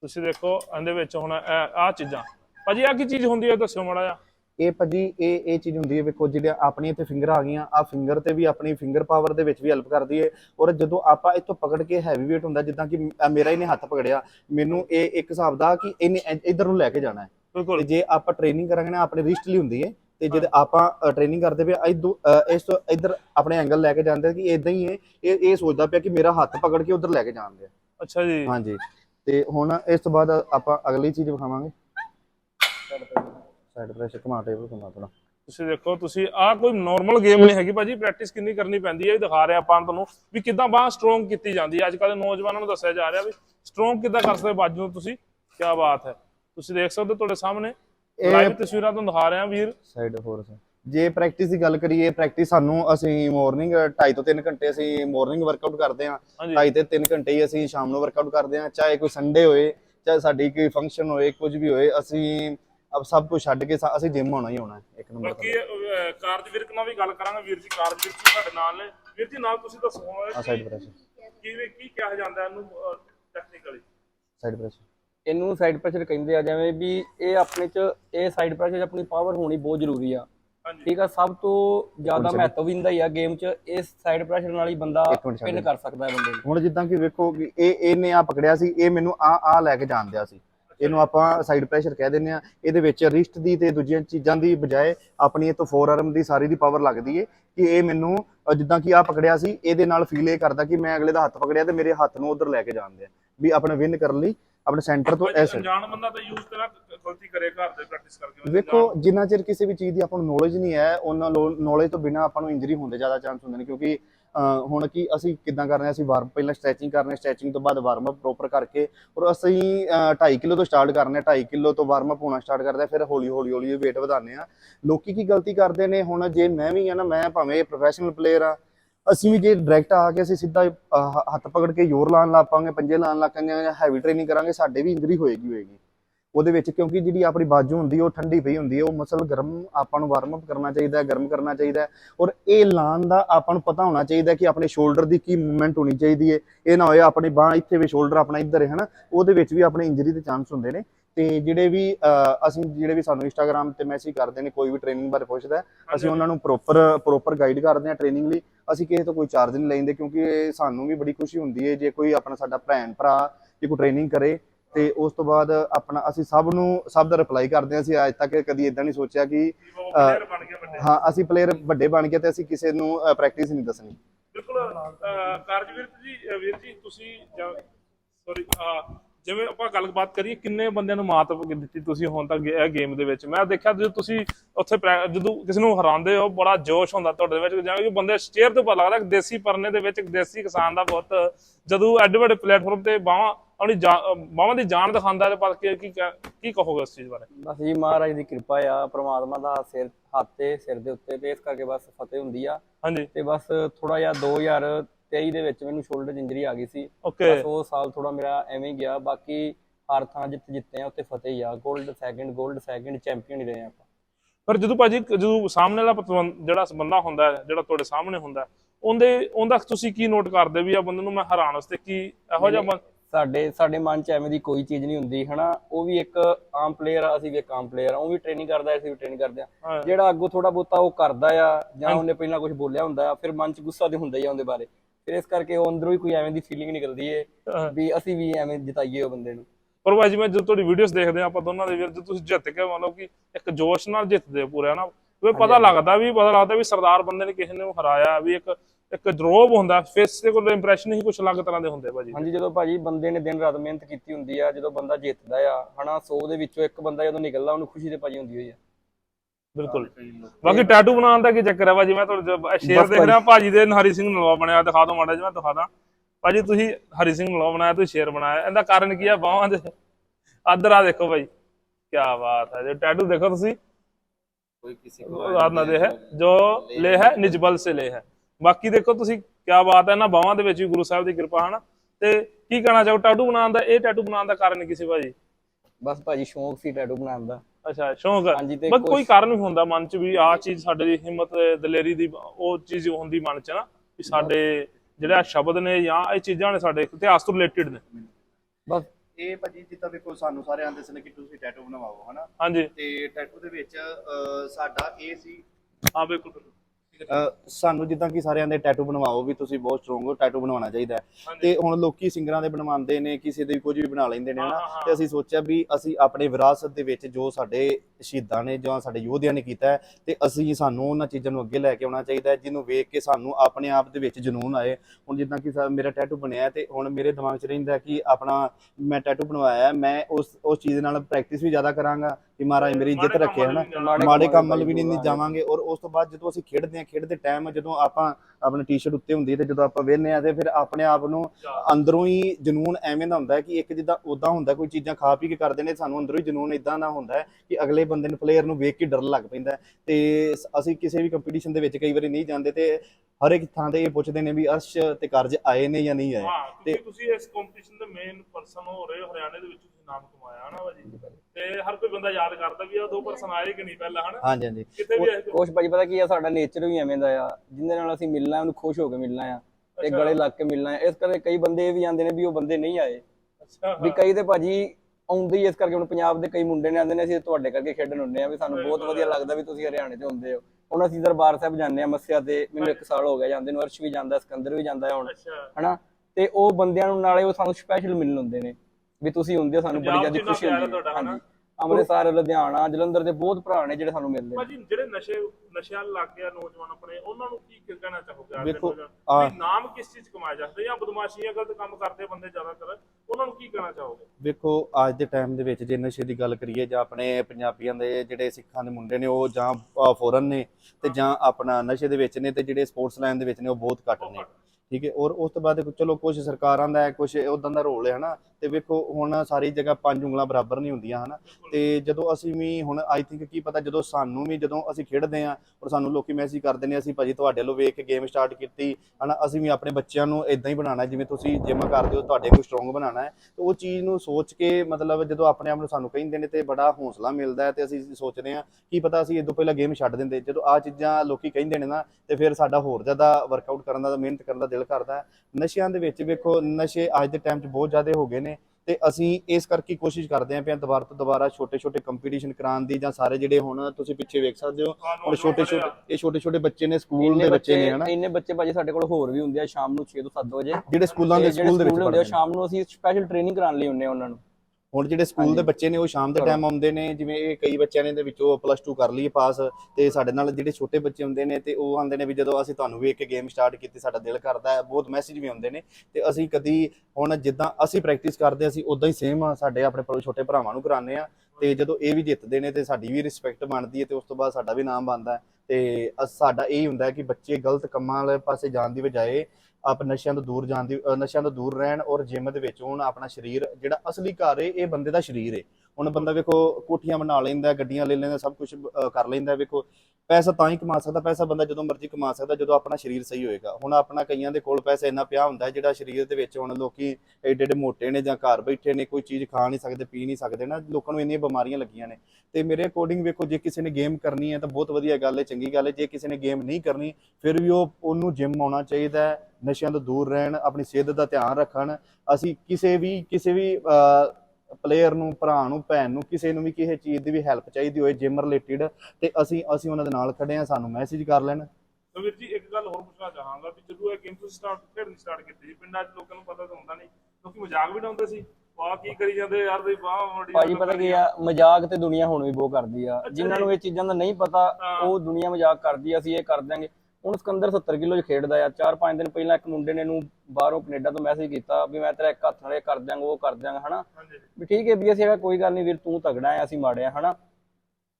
ਤੁਸੀਂ ਦੇਖੋ ਇਹਦੇ ਵਿੱਚ ਹੁਣ ਆ ਚੀਜ਼ਾਂ। ਭਾਜੀ ਆ ਕੀ ਚੀਜ਼ ਹੁੰਦੀ ਹੈ ਦੱਸਿਓ ਮਾੜਾ ਜਿਹਾ। ਇਹ ਭਾਜੀ ਇਹ ਇਹ ਚੀਜ਼ ਹੁੰਦੀ ਹੈ ਵੇਖੋ ਜਿਹੜੇ ਆਪਣੀ ਇੱਥੇ ਫਿੰਗਰ ਆ ਗਈਆਂ ਆ ਫਿੰਗਰ ਤੇ ਵੀ ਆਪਣੀ ਫਿੰਗਰ ਪਾਵਰ ਦੇ ਵਿੱਚ ਵੀ ਹੈਲਪ ਕਰਦੀ ਹੈ। ਔਰ ਜਦੋਂ ਆਪਾਂ ਇੱਥੋਂ ਪਕੜ ਕੇ ਹੈਵੀ weight ਹੁੰਦਾ ਜਿੱਦਾਂ ਕਿ ਮੇਰਾ ਇਹਨੇ ਹੱਥ ਪਕੜਿਆ ਮੈਨੂੰ ਇਹ ਇੱਕ ਹਿਸਾਬ ਦਾ ਕਿ ਇਹਨੇ ਇੱਧਰ ਨੂੰ ਲੈ ਕੇ ਜਾਣਾ ਹੈ। ਤੇ ਬਿਲਕੁਲ ਜੇ ਆਪਾਂ ਟ੍ਰੇਨਿੰਗ ਕਰਾਂਗੇ ਨਾ ਆਪਣੇ ਰਿਸਟ ਲਈ ਹੁੰਦੀ ਹੈ ਤੇ ਜਦ ਆਪਾਂ ਟ੍ਰੇਨਿੰਗ ਕਰਦੇ ਪਏ ਇਦੋਂ ਇਸ ਤੋਂ ਇੱਧਰ ਆਪਣੇ ਐਂਗਲ ਲੈ ਕੇ ਜਾਂਦੇ ਕਿ ਇਦਾਂ ਹੀ ਹੈ ਇਹ ਇਹ ਸੋਚਦਾ ਪਿਆ ਕਿ ਮੇਰਾ ਹੱਥ ਪਕੜ ਕੇ ਉਧਰ ਲੈ ਕੇ ਜਾਣਦੇ ਅੱਛਾ ਜੀ। ਹਾਂਜੀ। ਤੇ ਹੁਣ ਇਸ ਤੋਂ ਬਾਅਦ ਆਪਾਂ ਅਗਲੀ ਚੀਜ਼ ਵਿਖਾਵਾਂਗੇ। ਸਾਈਡ ਪ੍ਰੈਸ਼ਰ ਘੁਮਾ ਟੇਬਲ ਘੁਮਾ ਥੋੜਾ ਤੁਸੀਂ ਦੇਖੋ ਤੁਸੀਂ ਆ ਕੋਈ ਨਾਰਮਲ ਗੇਮ ਨਹੀਂ ਹੈਗੀ ਭਾਜੀ ਪ੍ਰੈਕਟਿਸ ਕਿੰਨੀ ਕਰਨੀ ਪੈਂਦੀ ਹੈ ਇਹ ਦਿਖਾ ਰਿਹਾ ਆਪਾਂ ਤੁਹਾਨੂੰ ਵੀ ਕਿੱਦਾਂ ਬਾਹ ਸਟਰੋਂਗ ਕੀਤੀ ਜਾਂਦੀ ਹੈ। ਅੱਜ ਕੱਲ੍ਹ ਦੇ ਨੌਜਵਾਨਾਂ ਨੂੰ ਦੱਸਿਆ ਜਾ ਰਿਹਾ ਵੀ ਸਟਰੋਂਗ ਕਿੱਦਾਂ ਕਰ ਸਕਦੇ ਬਾਜੂ ਨੂੰ ਤੁਸੀਂ ਕੀ ਬਾਤ ਹੈ। ਤੁਸੀਂ ਦੇਖ ਸਕਦੇ ਹੋ ਤੁਹਾਡੇ ਸਾਹਮਣੇ ਇਹ- ਲਾਈਵ ਤਸਵੀਰਾਂ ਤੁਹਾਨੂੰ ਦਿਖਾ ਰਿਹਾ ਵੀਰ। ਸਾਈਡ ਹੋਰ ਜੇ ਪ੍ਰੈਕਟਿਸ ਦੀ ਗੱਲ ਕਰੀਏ ਪ੍ਰੈਕਟਿਸ ਸਾਨੂੰ ਅਸੀਂ ਮਾਰਨਿੰਗ 2.5 ਤੋਂ 3 ਘੰਟੇ ਅਸੀਂ ਮਾਰਨਿੰਗ ਵਰਕਆਊਟ ਕਰਦੇ ਹਾਂ। ਹਾਂਜੀ। 2.5 ਤੇ 3 ਘੰਟੇ ਹੀ ਅਸੀਂ ਸ਼ਾਮ ਨੂੰ ਵਰਕਆਊਟ ਕਰਦੇ ਹਾਂ ਚਾਹੇ ਕੋਈ ਸੰਡੇ ਹੋਏ ਚਾਹੇ ਸਾਡੀ ਕੋਈ ਫੰਕਸ਼ਨ ਹੋਏ ਕੁਝ ਵੀ ਹੋਏ ਅਸੀਂ ਅਬ ਸਭ ਕੁਝ ਛੱਡ ਕੇ ਅਸੀਂ ਜਿਮ ਹੋਣਾ ਹੀ ਹੈ ਇੱਕ ਨੰਬਰ ਬਾਕੀ ਅਹ, ਕਾਰਜਵੀਰ ਨਾਲ ਵੀ ਗੱਲ ਕਰਾਂਗੇ। ਵੀਰ ਜੀ ਕਾਰਜਵੀਰ ਜੀ ਸਾਡੇ ਨਾਲ ਨੇ। ਵੀਰ ਜੀ ਨਾਲ ਤੁਸੀਂ ਦੱਸੋ ਆ ਸਾਈਡ ਪ੍ਰੈਸ਼ਰ ਕਿਵੇਂ ਕੀ ਕਿਹਾ ਜਾਂਦਾ ਇਹਨੂੰ ਟੈਕਨੀਕਲੀ ਸਾਈਡ ਪ੍ਰੈਸ਼ਰ ਇਹਨੂੰ ਸਾਈਡ ਪ੍ਰੈਸ਼ਰ ਕਹਿੰਦੇ ਆ ਜਿਵੇਂ ਵੀ ਇਹ ਆਪਣੇ ਚ ਇਹ ਸਾਈਡ ਪ੍ਰੈਸ਼ਰ 'ਚ ਆਪਣੀ ਪਾਵਰ ਹੋਣੀ ਬਹੁਤ ਜ਼ਰੂਰੀ ਆ। ਠੀਕ ਆ ਸਭ ਤੋਂ ਜ਼ਿਆਦਾ. ਮਹੱਤਵ ਇੰਦਾ ਹੀ ਆ ਗੇਮ 'ਚ ਇਸ ਸਾਈਡ ਪ੍ਰੈਸ਼ਰ ਨਾਲ ਹੀ ਬੰਦਾ ਪਿੰਨ। ਕਰ ਸਕਦਾ ਹੈ ਬੰਦੇ ਨੂੰ। ਹੁਣ ਜਿੱਦਾਂ ਕਿ ਵੇਖੋ ਕਿ ਇਹ ਇਹਨੇ ਆ ਪਕੜਿਆ ਸੀ ਇਹ ਮੈਨੂੰ ਆ ਆ ਲੈ ਕੇ ਜਾਣ ਦਿਆ ਸੀ। ਇਹਨੂੰ ਆਪਾਂ ਸਾਈਡ ਪ੍ਰੈਸ਼ਰ ਕਹਿ ਦਿੰਦੇ ਆ। ਇਹਦੇ ਵਿੱਚ ਰਿਸਟ ਦੀ ਤੇ ਦੂਜੀਆਂ ਚੀਜ਼ਾਂ ਦੀ ਬਜਾਏ ਆਪਣੀ ਇਹ ਤੋਂ ਫੋਰ ਆਰਮ ਦੀ ਸਾਰੀ ਦੀ ਪਾਵਰ ਲੱਗਦੀ ਏ ਕਿ ਇਹ ਮੈਨੂੰ ਜਿੱਦਾਂ ਕਿ ਆ ਪਕੜਿਆ ਸੀ ਇਹਦੇ ਨਾਲ ਫੀਲ ਇਹ ਕਰਦਾ ਕਿ ਮੈਂ ਅਗਲੇ ਦਾ ਹੱਥ ਪਕੜਿਆ ਤੇ ਮੇਰੇ ਹੱਥ ਨੂੰ ਉਧਰ ਲੈ ਕੇ ਜਾਣ ਦਿਆ ਵੀ ਆਪਣੇ ਵਿਨ ਕਰਨ ਲਈ। ਆਪਣੇ ਸੈਂਟਰ ਤੋਂ ਐਸੇ ਅਣਜਾਣ ਬੰਦਾ ਤਾਂ ਯੂਜ਼ ਤੇ ਨਾ ਗਲਤੀ ਕਰੇ ਘਰ ਦੇ ਪ੍ਰੈਕਟਿਸ ਕਰਕੇ। ਵੇਖੋ ਜਿੰਨਾ ਚਿਰ ਕਿਸੇ ਵੀ ਚੀਜ਼ ਦੀ ਆਪਾਂ ਨੂੰ ਨੌਲੇਜ ਨਹੀਂ ਹੈ ਉਹਨਾਂ ਨੌਲੇਜ ਤੋਂ ਬਿਨਾ ਆਪਾਂ ਨੂੰ ਇੰਜਰੀ ਹੋਣ ਦੇ ਜ਼ਿਆਦਾ ਚਾਂਸ ਹੁੰਦੇ ਨੇ ਕਿਉਂਕਿ ਹੁਣ ਕੀ ਅਸੀਂ ਕਿੱਦਾਂ ਕਰਨਾ ਅਸੀਂ ਵਾਰਮ ਪਹਿਲਾਂ ਸਟ੍ਰੈਚਿੰਗ ਕਰਨਾ ਸਟ੍ਰੈਚਿੰਗ ਤੋਂ ਬਾਅਦ ਵਾਰਮ ਅਪ ਪ੍ਰੋਪਰ ਕਰਕੇ ਔਰ ਅਸੀਂ ਅਹ, 2.5 ਕਿਲੋ ਤੋਂ ਸਟਾਰਟ ਕਰਨਾ 2.5 ਕਿਲੋ ਤੋਂ ਵਾਰਮ ਅਪ ਹੋਣਾ ਸਟਾਰਟ ਕਰਦੇ ਫਿਰ ਹੌਲੀ ਹੌਲੀ ਹੌਲੀ weight ਵਧਾਉਂਦੇ ਆ ਲੋਕੀ ਕੀ ਗਲਤੀ ਕਰਦੇ ਨੇ ਹੁਣ ਜੇ ਮੈਂ ਵੀ ਆ ਨਾ ਮੈਂ ਭਾਵੇਂ ਪ੍ਰੋਫੈਸ਼ਨਲ ਪਲੇਅਰ ਆ ਅਸੀਂ ਵੀ ਜੇ ਡਾਇਰੈਕਟ ਆ ਕੇ ਅਸੀਂ ਸਿੱਧਾ ਅਹ, ਹੱਥ ਪਕੜ ਕੇ ਜ਼ੋਰ ਲਾਉਣ ਲੱਗ ਪਾਂਗੇ ਪੰਜੇ ਲਾਉਣ ਲੱਗ ਪਾਂਗੇ ਜਾਂ ਹੈਵੀ ਟ੍ਰੇਨਿੰਗ ਕਰਾਂਗੇ ਸਾਡੇ ਵੀ ਇੰਜਰੀ ਹੋਏਗੀ ਹੋਏਗੀ। ਉਹਦੇ ਵਿੱਚ ਕਿਉਂਕਿ ਜਿਹੜੀ ਆਪਣੀ ਬਾਜੂ ਹੁੰਦੀ ਹੈ ਉਹ ਠੰਡੀ ਪਈ ਹੁੰਦੀ ਹੈ ਉਹ ਮਸਲ ਗਰਮ ਆਪਾਂ ਨੂੰ ਵਾਰਮ ਅਪ ਕਰਨਾ ਚਾਹੀਦਾ ਹੈ ਗਰਮ ਕਰਨਾ ਚਾਹੀਦਾ ਹੈ ਔਰ ਇਹ ਲਾਣ ਦਾ ਆਪਾਂ ਨੂੰ ਪਤਾ ਹੋਣਾ ਚਾਹੀਦਾ ਹੈ ਕਿ ਆਪਣੇ ਸ਼ੋਲਡਰ ਦੀ ਕੀ ਮੂਵਮੈਂਟ ਹੋਣੀ ਚਾਹੀਦੀ ਹੈ। ਇਹ ਨਾ ਹੋਏ ਆਪਣੀ ਬਾਹ ਇੱਥੇ ਵੀ ਸ਼ੋਲਡਰ ਆਪਣਾ ਇੱਧਰ ਹੈ ਹਨਾ? ਉਹਦੇ ਵਿੱਚ ਵੀ ਆਪਣੇ ਇੰਜਰੀ ਦੇ ਚਾਂਸ ਹੁੰਦੇ ਨੇ। ਤੇ ਜਿਹੜੇ ਵੀ ਅਹ, ਅਸੀਂ ਜਿਹੜੇ ਵੀ ਸਾਨੂੰ ਇੰਸਟਾਗ੍ਰam ਤੇ ਮੈਸੇਜ ਕਰਦੇ ਨੇ ਕੋਈ ਵੀ ਟ੍ਰੇਨਿੰਗ ਬਾਰੇ ਪੁੱਛਦਾ ਹੈ, ਅਸੀਂ ਉਹਨਾਂ ਨੂੰ ਪ੍ਰੋਪਰ ਪ੍ਰੋਪਰ ਗਾਈਡ ਕਰਦੇ ਹਾਂ ਟ੍ਰੇਨਿੰਗ ਲਈ। ਅਸੀਂ ਕਿਸੇ ਤੋਂ ਕੋਈ ਚਾਰਜ ਨਹੀਂ ਲੈਂਦੇ ਕਿਉਂਕਿ ਸਾਨੂੰ ਵੀ ਬੜੀ ਖੁਸ਼ੀ ਹੁੰਦੀ ਹੈ ਜੇ ਕੋਈ ਆਪਣਾ ਸਾਡਾ ਭੈਣ ਭਰਾ ਜੇ ਕੋਈ ਟ੍ਰੇਨਿੰਗ ਕਰੇ ਤੇ ਉਸ ਤੋਂ ਬਾਅਦ ਆਪਣਾ ਅਸੀਂ ਸਭ ਨੂੰ ਸਭ ਦਾ ਰਿਪਲਾਈ ਕਰਦੇ ਹਾਂ। ਅਸੀਂ ਅੱਜ ਤੱਕ ਕਦੀ ਇਦਾਂ ਨਹੀਂ ਸੋਚਿਆ ਕਿ ਹਾਂ ਅਸੀਂ ਪਲੇਅਰ ਵੱਡੇ ਬਣ ਗਏ ਤੇ ਅਸੀਂ ਕਿਸੇ ਨੂੰ ਪ੍ਰੈਕਟਿਸ ਨਹੀਂ ਦੱਸਣੀ। ਬਿਲਕੁਲ ਕਾਰਜਵੀਰ ਜੀ ਵੀਰ ਜੀ ਤੁਸੀਂ ਸੌਰੀ ਜਿਵੇਂ ਆਪਾਂ ਗੱਲਬਾਤ ਕਰੀਏ ਕਿੰਨੇ ਬੰਦਿਆਂ ਨੂੰ ਮਾਤ ਦਿੱਤੀ ਤੁਸੀਂ ਹੁਣ ਤੱਕ ਇਹ ਗੇਮ ਦੇ ਵਿੱਚ? ਮੈਂ ਦੇਖਿਆ ਜਦੋਂ ਤੁਸੀਂ ਉੱਥੇ ਪ੍ਰੈ- ਜਦੋਂ ਕਿਸੇ ਨੂੰ ਹਰਾਉਂਦੇ ਹੋ ਬੜਾ ਜੋਸ਼ ਹੁੰਦਾ ਤੁਹਾਡੇ ਵਿੱਚ ਜਿਵੇਂ ਕਿ ਬੰਦੇ ਸਟੇਅਰ ਤੋਂ ਪਤਾ ਲੱਗਦਾ ਕਿ ਦੇਸੀ ਪਰਨੇ ਦੇ ਵਿੱਚ ਇੱਕ ਦੇਸੀ ਕਿਸਾਨ ਦਾ ਬਹੁਤ ਜਦੋਂ ਐਡੇ ਵੱਡੇ ਪਲੇਟਫਾਰਮ ਤੇ ਬਾਹਾਂ ਆਪਣੀ ਬਾਹਾਂ ਦੀ ਜਾਨ ਦਿਖਾਉਂਦਾ ਤੇ ਪਤਾ ਕੀ ਕੀ ਕਹੋਗੇ ਉਸ ਚੀਜ਼ ਬਾਰੇ? ਬਸ ਜੀ ਮਹਾਰਾਜ ਦੀ ਕਿਰਪਾ ਆ ਪ੍ਰਮਾਤਮਾ ਦਾ ਸਿਰ ਹੱਥ ਤੇ ਸਿਰ ਦੇ ਉੱਤੇ ਤੇ ਇਸ ਕਰਕੇ ਬਸ ਫਤਿਹ ਹੁੰਦੀ ਆ। ਹਾਂਜੀ। ਤੇ ਬਸ ਥੋੜਾ ਜਿਹਾ 2023 ਦੇ ਵਿੱਚ ਮੈਨੂੰ ਸ਼ੋਲਡਰ ਇੰਜਰੀ ਆ ਗਈ ਸੀ। ਓਕੇ ਬਸ ਉਹ ਸਾਲ ਥੋੜਾ ਮੇਰਾ ਐਵੇਂ ਹੀ ਗਿਆ। ਬਾਕੀ ਹਰ ਥਾਂ ਜਿੱਥੇ ਜਿੱਤੇ ਆ ਉੱਥੇ ਫਤਿਹ ਹੀ ਆ। 골ਡ ਸੈਕਿੰਡ 골ਡ ਸੈਕਿੰਡ ਚੈਂਪੀਅਨ ਹੀ ਰਹੇ ਆ ਆਪਾਂ। ਪਰ ਜਦੋਂ ਭਾਜੀ ਜਦੋਂ ਸਾਹਮਣੇ ਵਾਲਾ ਜਿਹੜਾ ਬੰਦਾ ਹੁੰਦਾ ਹੈ ਜਿਹੜਾ ਤੁਹਾਡੇ ਸਾਹਮਣੇ ਹੁੰਦਾ ਉਹਦੇ ਉਹਦਾ ਤੁਸੀਂ ਕੀ ਨੋਟ ਕਰਦੇ ਵੀ ਆ ਬੰਦੇ ਨੂੰ ਮੈਂ ਹਰਾਉਣ ਵਾਸਤੇ ਕੀ ਇਹੋ ਜਿਹਾ ਸਾਡੇ ਸਾਡੇ ਮਨ 'ਚ ਐਵੇਂ ਦੀ ਕੋਈ ਚੀਜ਼ ਨਹੀਂ ਹੁੰਦੀ ਹਨਾ? ਉਹ ਵੀ ਇੱਕ ਆਮ ਪਲੇਅਰ ਆ ਅਸੀਂ ਵੀ ਇੱਕ ਆਮ ਪਲੇਅਰ ਆ। ਉਹ ਵੀ ਟ੍ਰੇਨਿੰਗ ਕਰਦਾ ਅਸੀਂ ਵੀ ਟ੍ਰੇਨਿੰਗ ਕਰਦੇ ਆ। ਜਿਹੜਾ ਅੱਗੋਂ ਥੋੜਾ ਬਹੁਤਾ ਉਹ ਕਰਦਾ ਆ ਜਾਂ ਉਹਨੇ ਪਹਿਲਾਂ ਕੁਝ ਬੋਲਿਆ ਹੁੰਦਾ ਆ ਫਿਰ ਮਨ 'ਚ ਗੁੱਸਾ ਤੇ ਹੁੰਦਾ ਹੀ ਆ ਉਹਦੇ ਬਾਰੇ। ਫਿਰ ਇਸ ਕਰਕੇ ਉਹ ਅੰਦਰੋਂ ਹੀ ਕੋਈ ਐਵੇਂ ਦੀ ਫੀਲਿੰਗ ਨਿਕਲਦੀ ਏ। ਵੀ ਅਸੀਂ ਵੀ ਐਵੇਂ ਜਿਤਾਈਏ ਉਹ ਬੰਦੇ ਨੂੰ। ਪਰ ਭਾਜੀ ਮੈਂ ਜਦੋਂ ਤੁਹਾਡੀ ਵੀਡੀਓਜ਼ ਦੇਖਦੇ ਆ ਆਪਾਂ ਦੋਨਾਂ ਦੇ ਵੀਰ ਜਦੋਂ ਤੁਸੀਂ ਜਿੱਤ ਕੇ ਮਤਲਬ ਕਿ ਇੱਕ ਜੋਸ਼ ਨਾਲ ਜਿੱਤਦੇ ਹੋ ਪੂਰੇ ਨਾ ਵੀ ਪਤਾ ਲੱਗਦਾ ਵੀ ਪਤਾ ਲੱਗਦਾ ਵੀ ਸਰਦਾਰ ਬੰਦੇ ਨੇ ਕਿਸੇ ਨੂੰ ਹਰਾਇਆ ਵੀ ਇੱਕ ਇੱਕ ਜਰੋਬ ਹੁੰਦਾ ਫੇਸ ਦੇ ਕੋਲ ਇੰਪ੍ਰੈਸ਼ਨ ਹੀ ਕੁਝ ਅਲੱਗ ਤਰ੍ਹਾਂ ਦੇ ਹੁੰਦੇ ਭਾਜੀ ਹਾਂਜੀ ਜਦੋਂ ਭਾਜੀ ਬੰਦੇ ਨੇ ਦਿਨ ਰਾਤ ਮਿਹਨਤ ਕੀਤੀ ਹੁੰਦੀ ਆ ਜਦੋਂ ਬੰਦਾ ਜਿੱਤਦਾ ਆ ਹਨਾ 100 ਦੇ ਵਿੱਚੋਂ ਇੱਕ ਬੰਦਾ ਜਦੋਂ ਨਿਕਲਦਾ ਉਹਨੂੰ ਖੁਸ਼ੀ ਤੇ ਭਾਜੀ ਹੁੰਦੀ ਹੋਈ ਆ। ਬਿਲਕੁਲ। ਬਾਕੀ ਟੈਟੂ ਬਣਾਉਣ ਦਾ ਕੀ ਚੱਕਰ ਹੈ ਭਾਜੀ? ਮੈਂ ਤੁਹਾਨੂੰ ਸ਼ੇਅਰ ਦੇਖ ਰਿਹਾ ਭਾਜੀ ਦੇ ਹਰੀ ਸਿੰਘ ਨਲਵਾ ਬਣਿਆ ਦਿਖਾ ਦੋ ਮਾੜਾ ਜਿਹਾ ਮੈਂ ਦਿਖਾ ਦਾਂ। ਭਾਜੀ ਤੁਸੀਂ ਹਰੀ ਸਿੰਘ ਨਲਵਾ ਬਣਾਇਆ ਤੁਸੀਂ ਸ਼ੇਰ ਬਣਾਇਆ। ਇਹਦਾ ਕਾਰਨ ਕੀ ਆ? ਬਾਹਾਂ ਦੇ ਆਦਰ ਆ ਦੇਖੋ ਭਾਈ। ਕੀ ਬਾਤ ਹੈ ਜੋ ਟੈਟੂ ਦੇਖੋ ਤੁਸੀਂ। ਕੋਈ ਕਿਸੇ ਕੋ ਆਦ ਨਾ ਦੇ ਹੈ। ਜੋ ਲੈ ਹੈ ਨਿਜਬਲ ਸੇ ਲੈ ਹੈ। ਬਾਕੀ ਦੇਖੋ ਤੁਸੀਂ ਕੀ ਬਾਤ ਹੈ ਨਾ ਬਾਹਾਂ ਦੇ ਵਿੱਚ ਵੀ ਗੁਰੂ ਸਾਹਿਬ ਦੀ ਕਿਰਪਾ ਹਨ? ਤੇ ਕੀ ਕਹਿਣਾ ਚਾਹੋ? ਟੈਟੂ ਬਣਾਉਣ ਦਾ ਇਹ ਟੈਟੂ ਬਣਾਉਣ ਦਾ ਕਾਰਨ ਕੀ ਸੀ ਭਾਜੀ? ਬਸ ਭਾਜੀ ਸ਼ੌਂਕ ਸੀ ਟੈਟੂ ਬਣਾਉਣ ਦਾ। ਅੱਛਾ ਸ਼ੌਂਕ ਹਾਂਜੀ ਤੇ ਬਸ ਕੋਈ ਕੁਛ- ਕਾਰਨ ਵੀ ਹੁੰਦਾ ਮਨ ਚ ਵੀ ਆਹ ਚੀਜ਼ ਸਾਡੇ ਦੀ ਹਿੰਮਤ ਦਲੇਰੀ ਦੀ ਉਹ ਚੀਜ਼ ਹੁੰਦੀ ਮਨ ਚ ਨਾ ਵੀ ਸਾਡੇ ਜਿਹੜੇ ਆਹ ਸ਼ਬਦ ਨੇ ਜਾਂ ਇਹ ਚੀਜ਼ਾਂ ਨੇ ਸਾਡੇ ਇਤਿਹਾਸ ਤੋਂ ਰਿਲੇਟਡ ਨੇ। ਬਸ। ਇਹ ਭਾਜੀ ਜਿੱਦਾਂ ਵੇਖੋ ਸਾਨੂੰ ਸਾਰਿਆਂ ਦੇ ਸਨ ਕਿ ਤੁਸੀਂ ਟੈਟੂ ਬਣਵਾਓ ਹਨਾ? ਹਾਂਜੀ। ਤੇ ਟੈਟੂ ਦੇ ਵਿੱਚ ਅਹ, ਸਾਡਾ ਇਹ ਸੀ ਹਾਂ ਬਿਲਕੁਲ। ਅਹ, ਸਾਨੂੰ ਜਿੱਦਾਂ ਕਿ ਸਾਰਿਆਂ ਦੇ ਟੈਟੂ ਬਣਵਾਓ ਵੀ ਤੁਸੀਂ ਬਹੁਤ ਸਟਰੋਂਗ ਹੋ ਟੈਟੂ ਬਣਵਾਉਣਾ ਚਾਹੀਦਾ ਹੈ। ਤੇ ਹੁਣ ਲੋਕੀ ਸਿੰਗਰਾਂ ਦੇ ਬਣਵਾਉਂਦੇ ਨੇ ਕਿਸੇ ਦੇ ਵੀ ਕੁਝ ਵੀ ਬਣਾ ਲੈਂਦੇ ਨੇ ਹਨਾ। ਤੇ ਅਸੀਂ ਸੋਚਿਆ ਵੀ ਅਸੀਂ ਆਪਣੇ ਵਿਰਾਸਤ ਦੇ ਵਿੱਚ ਜੋ ਸਾਡੇ ਸ਼ਹੀਦਾਂ ਨੇ ਜਾਂ ਸਾਡੇ ਯੋਧਿਆਂ ਨੇ ਕੀਤਾ ਤੇ ਅਸੀਂ ਸਾਨੂੰ ਉਹਨਾਂ ਚੀਜ਼ਾਂ ਨੂੰ ਅੱਗੇ ਲੈ ਕੇ ਆਉਣਾ ਚਾਹੀਦਾ ਜਿਹਨੂੰ ਵੇਖ ਕੇ ਸਾਨੂੰ ਆਪਣੇ ਆਪ ਦੇ ਵਿੱਚ ਜਨੂਨ ਆਏ ਹੁਣ ਜਿੱਦਾਂ ਕਿ ਮੇਰਾ ਟੈਟੂ ਬਣਿਆ ਤੇ ਹੁਣ ਮੇਰੇ ਦਿਮਾਗ 'ਚ ਰਹਿੰਦਾ ਕਿ ਆਪਣਾ ਮੈਂ ਟੈਟੂ ਬਣਵਾਇਆ ਮੈਂ ਉਸ ਉਸ ਚੀਜ਼ ਨਾਲ ਪ੍ਰੈਕਟਿਸ ਵੀ ਜ਼ਿਆਦਾ ਕਰਾਂਗਾ ਕਿ ਮਹਾਰਾਜ ਮੇਰੀ ਇੱਜ਼ਤ ਰੱਖੇ ਹਨਾ। ਮਾੜੇ ਕੰਮ ਵੱਲ ਵੀ ਨਹੀਂ ਜਾਵਾਂਗੇ ਔਰ ਉਸ ਤੋਂ ਬਾਅਦ ਜਦੋਂ ਅਸੀਂ ਖੇਡਦੇ ਹਾਂ ਖੇਡਦੇ ਟਾਈਮ ਜਦੋਂ ਆਪਾਂ ਆਪਣੀ ਟੀ-ਸ਼ਰਟ ਉੱਤੇ ਹੁੰਦੀ ਤੇ ਜਦੋਂ ਆਪਾਂ ਵੇਖਦੇ ਆ ਤੇ ਫਿਰ ਆਪਣੇ ਆਪ ਨੂੰ ਅੰਦਰੋਂ ਹੀ ਜਨੂਨ ਐਵੇਂ ਦਾ ਹੁੰਦਾ ਹੈ ਕਿ ਇੱਕ ਜਿੱਦਾਂ ਉਦਾਂ ਹੁੰਦਾ ਕੋਈ ਚੀਜ਼ਾਂ ਖਾ ਪੀ ਕੇ ਕਰਦੇ ਨੇ ਸਾਨੂੰ ਅੰਦਰੋਂ ਹੀ ਜਨੂਨ ਇਦਾਂ ਦਾ ਹੁੰਦਾ ਹੈ ਕਿ ਅਗਲੇ ਬੰਦੇ ਨੂੰ ਪਲੇਅਰ ਨੂੰ ਵੇਖ ਕੇ ਡਰ ਲੱਗ ਪੈਂਦਾ ਤੇ ਅਸੀਂ ਕਿਸੇ ਵੀ ਕੰਪੀਟੀਸ਼ਨ ਦੇ ਵਿੱਚ ਕਈ ਵਾਰੀ ਨਹੀਂ ਜਾਂਦੇ ਤੇ ਹਰ ਇੱਕ ਥਾਂ ਤੇ ਇਹ ਪੁੱਛਦੇ ਨੇ ਵੀ ਅਰਸ਼ ਤੇ ਕਾਰਜ ਆਏ ਨੇ ਜਾਂ ਨਹੀਂ ਆਏ? ਕਿਉਂਕਿ ਤੁਸੀਂ ਇਸ ਕੰਪੀਟੀਸ਼ਨ ਦੇ ਮੇਨ ਪਰਸਨ ਹੋ ਰਹੇ ਹੋ ਹਰਿਆਣੇ ਦੇ ਵਿੱਚ ਨਾਮ ਕਮਾਇਆ ਹਨਾ ਭਾਜੀ? ਤੇ ਹਰ ਕੋਈ ਬੰਦਾ ਯਾਦ ਕਰਦਾ ਵੀ ਆ ਦੋ ਪਰਸਨ ਆਏ ਕਿ ਨਹੀਂ ਪਹਿਲਾਂ ਹਨਾ? ਹਾਂਜੀ ਹਾਂਜੀ। ਕਿਤੇ ਵੀ ਇਹ ਕੁਛ ਭਾਜੀ ਪਤਾ ਕੀ ਆ ਸਾਡਾ ਨੇਚਰ ਵੀ ਐਵੇਂ ਦਾ ਆ ਜਿੰਦੇ ਨਾਲ ਅਸੀਂ ਮਿਲਣਾ ਉਹਨੂੰ ਖੁਸ਼ ਹੋ ਕੇ ਮਿਲਣਾ ਆ ਤੇ। ਗਲੇ ਲੱਗ ਕੇ ਮਿਲਣਾ ਆ। ਇਸ ਕਰਕੇ ਕਈ ਬੰਦੇ ਇਹ ਵੀ ਆਂਦੇ ਨੇ ਵੀ ਉਹ ਬੰਦੇ ਨਹੀਂ ਆਏ। ਅੱਛਾ। ਵੀ ਕਈ ਤੇ ਭਾਜੀ ਆਉਂਦੇ ਹੀ ਇਸ ਕਰਕੇ ਹੁਣ ਪੰਜਾਬ ਦੇ ਕਈ ਮੁੰਡੇ ਨੇ ਆਂਦੇ ਨੇ ਅਸੀਂ ਤੁਹਾਡੇ ਕਰਕੇ ਖੇਡਣ ਹੁੰਦੇ ਆ ਵੀ ਸਾਨੂੰ ਬਹੁਤ ਵਧੀਆ ਲੱਗਦਾ ਵੀ ਤੁਸੀਂ ਹਰਿਆਣੇ ਤੋਂ ਹੁੰਦੇ ਹੋ। ਹੁਣ ਅਸੀਂ ਦਰਬਾਰ ਸਾਹਿਬ ਜਾਂਦੇ ਆ ਮੱਸਿਆ ਤੇ ਮੈਨੂੰ ਇੱਕ ਸਾਲ ਹੋ ਗਿਆ ਜਾਂਦੇ ਨੂੰ ਅਰਸ਼ ਵੀ ਜਾਂਦਾ ਸਿਕੰਦਰ ਵੀ ਜਾਂਦਾ ਹੁਣ ਹਨਾ? ਤੇ ਉਹ ਬੰਦਿਆਂ ਨੂੰ ਨਾਲੇ ਉਹ ਸਾਨੂੰ ਸਪੈਸ਼ਲ ਮਿਲਣ ਹੁੰਦੇ ਨੇ। ਵੀ ਤੁਸੀਂ ਹੁੰਦੇ ਹੋ ਸਾਨੂੰ ਬੜੀ ਜ਼ਿਆਦਾ ਖੁਸ਼ੀ ਹੁੰਦੀ ਹੈ ਹੈ। ਹਾਂਜੀ। ਅੰਮ੍ਰਿਤਸਰ ਲੁਧਿਆਣਾ ਜਲੰਧਰ ਦੇ ਬਹੁਤ ਭਰਾ ਨੇ ਜਿਹੜੇ ਸਾਨੂੰ ਮਿਲਦੇ ਨੇ। ਭਾਜੀ ਜਿਹੜੇ ਨਸ਼ੇ ਨਸ਼ਿਆਂ ਲੱਗ ਗਿਆ ਨੌਜਵਾਨ ਆਪਣੇ ਉਹਨਾਂ ਨੂੰ ਕੀ ਕਹਿਣਾ ਚਾਹੋਗੇ ਅੱਜ ਦੇ ਵੇਖੋ, ਨਾਮ ਕਿਸ ਚੀਜ਼ ਕਮਾਇਆ ਜਾਂਦਾ ਜਾਂ ਬਦਮਾਸ਼ੀ ਜਾਂ ਗਲਤ ਕੰਮ ਕਰਦੇ ਬੰਦੇ ਜ਼ਿਆਦਾਤਰ? ਉਹਨਾਂ ਨੂੰ ਕੀ ਕਹਿਣਾ ਚਾਹੋਗੇ? ਵੇਖੋ ਅੱਜ ਦੇ ਟਾਈਮ ਦੇ ਵਿੱਚ ਜੇ ਨਸ਼ੇ ਦੀ ਗੱਲ ਕਰੀਏ ਜਾਂ ਆਪਣੇ ਪੰਜਾਬੀਆਂ ਦੇ ਜਿਹੜੇ ਸਿੱਖਾਂ ਦੇ ਮੁੰਡੇ ਨੇ ਉਹ ਜਾਂ ਫੋਰਨ ਨੇ ਤੇ ਜਾਂ ਆਪਣਾ ਨਸ਼ੇ ਦੇ ਵਿੱਚ ਨੇ ਤੇ ਜਿਹੜੇ ਸਪੋਰਟਸ ਲਾਈਨ ਦੇ ਵਿੱਚ ਨੇ ਉਹ ਬਹੁਤ ਘੱਟ ਨੇ। ਠੀਕ ਹੈ ਔਰ ਉਸ ਤੋਂ ਬਾਅਦ ਚਲੋ ਕੁਝ ਸਰਕਾਰਾਂ ਦਾ ਕੁਝ ਉਦਾਂ ਦਾ ਰੋਲ ਹੈ ਹਨਾ? ਤੇ ਵੇਖੋ, ਹੁਣ ਸਾਰੀ ਜਗ੍ਹਾ ਪੰਜ ਉਂਗਲਾਂ ਬਰਾਬਰ ਨਹੀਂ ਹੁੰਦੀਆਂ, ਹਨਾ? ਤੇ ਜਦੋਂ ਅਸੀਂ ਵੀ ਹੁਣ ਆਈ ਥਿੰਕ ਕੀ ਪਤਾ ਜਦੋਂ ਸਾਨੂੰ ਵੀ ਜਦੋਂ ਅਸੀਂ ਖੇਡਦੇ ਆਂ ਔਰ ਸਾਨੂੰ ਲੋਕੀ ਮੈਸੇਜ ਕਰਦੇ ਨੇ, ਅਸੀਂ ਭਾਜੀ ਤੁਹਾਡੇ ਵੱਲੋਂ ਵੇਖ ਕੇ ਗੇਮ ਸਟਾਰਟ ਕੀਤੀ, ਹਨਾ? ਅਸੀਂ ਵੀ ਆਪਣੇ ਬੱਚਿਆਂ ਨੂੰ ਇਦਾਂ ਹੀ ਬਣਾਉਣਾ, ਜਿਵੇਂ ਤੁਸੀਂ ਜਿਮ ਕਰਦੇ ਹੋ, ਤੁਹਾਡੇ ਨੂੰ ਸਟਰੋਂਗ ਬਣਾਉਣਾ ਹੈ। ਤੇ ਉਹ ਚੀਜ਼ ਨੂੰ ਸੋਚ ਕੇ, ਮਤਲਬ ਜਦੋਂ ਆਪਣੇ ਆਪ ਨੂੰ ਸਾਨੂੰ ਕਹਿੰਦੇ ਨੇ ਤੇ ਬੜਾ ਹੌਸਲਾ ਮਿਲਦਾ ਹੈ ਤੇ ਅਸੀਂ ਸੋਚਦੇ ਹਾਂ, ਕੀ ਪਤਾ ਅਸੀਂ ਇਦੋਂ ਪਹਿਲਾਂ ਗੇਮ ਛੱਡ ਦਿੰਦੇ। ਜਦੋਂ ਆ ਚੀਜ਼ਾਂ ਲੋਕੀ ਕਹਿੰਦੇ ਨੇ ਨਾ, ਤੇ ਫਿਰ ਸਾਡਾ ਹੋਰ ਜ਼ਿਆਦਾ ਵਰਕਆਊਟ ਕਰਨ ਦਾ, ਮਿਹਨਤ ਕਰਨ ਦਾ ਦਿਲ ਕਰਦਾ ਹੈ। ਨਸ਼ਿਆਂ ਦੇ ਵਿੱਚ ਵੇਖੋ, ਨਸ਼ੇ ਅੱਜ ਦੇ ਟਾਈਮ 'ਚ ਬਹੁਤ ਜ਼ਿਆਦਾ ਹੋ ਗਏ ਨੇ। ਤੇ ਅਸੀਂ ਇਸ ਕਰਕੇ ਕੋਸ਼ਿਸ਼ ਕਰਦੇ ਆਂ ਪਿਆ ਦੁਬਾਰਾ ਤੋਂ ਦੁਬਾਰਾ ਛੋਟੇ ਛੋਟੇ ਕੰਪੀਟੀਸ਼ਨ ਕਰਾਉਣ ਦੀ ਜਾਂ ਸਾਰੇ ਜਿਹੜੇ ਹੁਣ ਤੁਸੀਂ ਪਿੱਛੇ ਵੇਖ ਸਕਦੇ ਹੋ ਹੁਣ ਛੋਟੇ ਛੋਟੇ ਇਹ ਛੋਟੇ ਛੋਟੇ ਬੱਚੇ ਨੇ ਸਕੂਲ ਦੇ ਬੱਚੇ ਨੇ ਹਨਾ? ਇੰਨੇ ਬੱਚੇ ਭਾਜੀ ਸਾਡੇ ਕੋਲ ਹੋਰ ਵੀ ਹੁੰਦੇ ਆ ਸ਼ਾਮ ਨੂੰ 6 ਤੋਂ 7 ਵਜੇ। ਜਿਹੜੇ ਸਕੂਲਾਂ ਦੇ ਸਕੂਲ ਦੇ ਵਿੱਚ ਆ। ਸ਼ਾਮ ਨੂੰ ਅਸੀਂ ਸਪੈਸ਼ਲ ਟ੍ਰੇਨਿੰਗ ਕਰਾਉਣ ਲਈ ਹੁੰਦੇ ਆ ਉਹਨਾਂ ਨੂੰ। ਹੁਣ ਜਿਹੜੇ ਸਕੂਲ ਦੇ। ਬੱਚੇ ਨੇ ਉਹ ਸ਼ਾਮ ਦੇ। ਟਾਈਮ ਆਉਂਦੇ ਨੇ ਜਿਵੇਂ ਇਹ ਕਈ ਬੱਚਿਆਂ ਨੇ ਦੇ ਵਿੱਚੋਂ ਪਲੱਸ 2 ਕਰ ਲਈ ਪਾਸ ਤੇ ਸਾਡੇ ਨਾਲ ਜਿਹੜੇ ਛੋਟੇ ਬੱਚੇ ਹੁੰਦੇ ਨੇ ਤੇ ਉਹ ਆਉਂਦੇ ਨੇ ਵੀ ਜਦੋਂ ਅਸੀਂ ਤੁਹਾਨੂੰ ਵੇਖ ਕੇ ਗੇਮ ਸਟਾਰਟ ਕੀਤੀ ਸਾਡਾ ਦਿਲ ਕਰਦਾ ਹੈ ਬਹੁਤ ਮੈਸੇਜ ਵੀ ਆਉਂਦੇ ਨੇ ਤੇ ਅਸੀਂ ਕਦੀ ਹੁਣ ਜਿੱਦਾਂ ਅਸੀਂ ਪ੍ਰੈਕਟਿਸ ਕਰਦੇ ਅਸੀਂ ਉਦਾਂ ਹੀ ਸੇਮ ਸਾਡੇ ਆਪਣੇ ਛੋਟੇ ਭਰਾਵਾਂ ਨੂੰ ਕਰਾਉਂਦੇ ਆ ਤੇ ਜਦੋਂ ਇਹ ਵੀ ਜਿੱਤਦੇ ਨੇ ਤੇ ਸਾਡੀ ਵੀ ਰਿਸਪੈਕਟ ਬਣਦੀ ਹੈ ਤੇ ਉਸ ਤੋਂ ਬਾਅਦ ਸਾਡਾ ਵੀ ਨਾਮ ਬਣਦਾ ਹੈ ਤੇ ਸਾਡਾ ਇਹ ਹੁੰਦਾ ਹੈ ਕਿ ਬੱਚੇ ਗਲਤ ਕੰਮਾਂ ਵਾਲੇ ਪਾਸੇ ਜਾਣ ਦੀ ਬਜਾਏ ਆਪ ਨਸ਼ਿਆਂ ਤੋਂ ਦੂਰ ਜਾਣ ਦੀ ਨਸ਼ਿਆਂ ਤੋਂ ਦੂਰ ਰਹਿਣ ਔਰ ਜਿਮ ਦੇ ਵਿੱਚ ਹੁਣ ਆਪਣਾ ਸਰੀਰ ਜਿਹੜਾ ਅਸਲੀ ਘਰ ਏ, ਇਹ ਬੰਦੇ ਦਾ ਸਰੀਰ ਏ। ਹੁਣ ਬੰਦਾ ਵੇਖੋ ਕੋਠੀਆਂ ਬਣਾ ਲੈਂਦਾ, ਗੱਡੀਆਂ ਲੈ ਲੈਂਦਾ, ਸਭ ਕੁਝ ਕਰ ਲੈਂਦਾ, ਵੇਖੋ ਪੈਸਾ ਤਾਂ ਹੀ ਕਮਾ ਸਕਦਾ, ਪੈਸਾ ਬੰਦਾ ਜਦੋਂ ਮਰਜ਼ੀ ਕਮਾ ਸਕਦਾ, ਜਦੋਂ ਆਪਣਾ ਸਰੀਰ ਸਹੀ ਹੋਏਗਾ। ਹੁਣ ਆਪਣਾ ਕਈਆਂ ਦੇ ਕੋਲ ਪੈਸਾ ਇੰਨਾ ਪਿਆ ਹੁੰਦਾ ਜਿਹੜਾ ਸਰੀਰ ਦੇ ਵਿੱਚ ਹੁਣ ਲੋਕੀ ਏਡੇ ਏਡੇ ਮੋਟੇ ਨੇ ਜਾਂ ਘਰ ਬੈਠੇ ਨੇ, ਕੋਈ ਚੀਜ਼ ਖਾ ਨਹੀਂ ਸਕਦੇ, ਪੀ ਨਹੀਂ ਸਕਦੇ ਨਾ, ਲੋਕਾਂ ਨੂੰ ਇੰਨੀਆਂ ਬਿਮਾਰੀਆਂ ਲੱਗੀਆਂ ਨੇ। ਤੇ ਮੇਰੇ ਅਕੋਰਡਿੰਗ ਵੇਖੋ, ਜੇ ਕਿਸੇ ਨੇ ਗੇਮ ਕਰਨੀ ਹੈ ਤਾਂ ਬਹੁਤ ਵਧੀਆ ਗੱਲ ਹੈ, ਚੰਗੀ ਗੱਲ ਹੈ। ਜੇ ਕਿਸੇ ਨੇ ਗੇਮ ਨਹੀਂ ਕਰਨੀ, ਫਿਰ ਵੀ ਉਹ, ਉਹਨੂੰ ਜਿਮ ਆਉਣਾ ਚਾਹੀਦਾ ਹੈ, ਨਸ਼ਿਆਂ ਤੋਂ ਦੂਰ ਰਹਿਣ, ਆਪਣੀ ਸਿਹਤ ਦਾ ਧਿਆਨ ਰੱਖਣ। ਅਸੀਂ ਕਿਸੇ ਵੀ ਕਿਸੇ ਵੀ ਪਲੇਅਰ ਨੂੰ ਭਰਾ ਨੂੰ ਭੈਣ ਨੂੰ ਕਿਸੇ ਨੂੰ ਵੀ ਕਿਸੇ ਚੀਜ਼ ਦੀ ਵੀ ਹੈਲਪ ਚਾਹੀਦੀ ਹੋਏ ਜਿਮ ਰਿਲੇਟਡ ਤੇ ਅਸੀਂ ਅਸੀਂ ਉਹਨਾਂ ਦੇ ਨਾਲ ਖੜੇ ਆ ਸਾਨੂੰ ਮੈਸੇਜ ਕਰ ਲੈਣ। ਵੀਰ ਜੀ ਇੱਕ ਗੱਲ ਹੋਰ ਪੁੱਛਣਾ ਚਾਹਾਂਗਾ ਵੀ ਜਦੋਂ ਇਹ ਗੇਮ ਤੁਸੀਂ ਸਟਾਰਟ ਖੇਡਣੀ ਸਟਾਰਟ ਕੀਤੀ ਸੀ ਪਿੰਡਾਂ 'ਚ ਲੋਕਾਂ ਨੂੰ ਪਤਾ ਤਾਂ ਹੁੰਦਾ ਨਹੀਂ ਲੋਕੀ ਮਜ਼ਾਕ ਵੀ ਡਾਉਂਦੇ ਸੀ ਵਾਹ ਕੀ ਕਰੀ ਜਾਂਦੇ ਯਾਰ ਦੀ ਬਾਹ ਮੋੜੀ ਭਾਜੀ ਪਤਾ ਕੀ ਆ ਮਜ਼ਾਕ ਤੇ ਦੁਨੀਆ ਹੁਣ ਵੀ ਬਹੁਤ ਕਰਦੀ ਆ। ਜਿਨ੍ਹਾਂ ਨੂੰ ਇਹ ਚੀਜ਼ਾਂ ਦਾ ਨਹੀਂ ਪਤਾ। ਉਹ ਦੁਨੀਆ ਮਜ਼ਾਕ ਕਰਦੀ ਆ ਅਸੀਂ ਇਹ ਕਰ ਦਿਆਂਗੇ। ਹੁਣ ਸਿਕੰਦਰ 70 ਕਿਲੋ ਚ ਖੇਡਦਾ ਆ 4-5 ਦਿਨ ਪਹਿਲਾਂ ਇੱਕ ਮੁੰਡੇ ਨੇ ਇਹਨੂੰ ਬਾਹਰੋਂ ਕੈਨੇਡਾ ਤੋਂ ਮੈਸੇਜ ਕੀਤਾ ਵੀ ਮੈਂ ਤੇਰਾ ਇੱਕ ਹੱਥ ਨਾਲ ਕਰ ਦਿਆਂਗਾ ਉਹ ਕਰ ਦਿਆਂਗਾ ਹਨਾ? ਵੀ ਠੀਕ ਹੈ ਵੀ ਅਸੀਂ ਕਿਹਾ ਕੋਈ ਗੱਲ ਨਹੀਂ ਵੀਰ ਤੂੰ ਤਗੜਾ ਆ ਅਸੀਂ ਮਾੜੇ ਆ ਹਨਾ?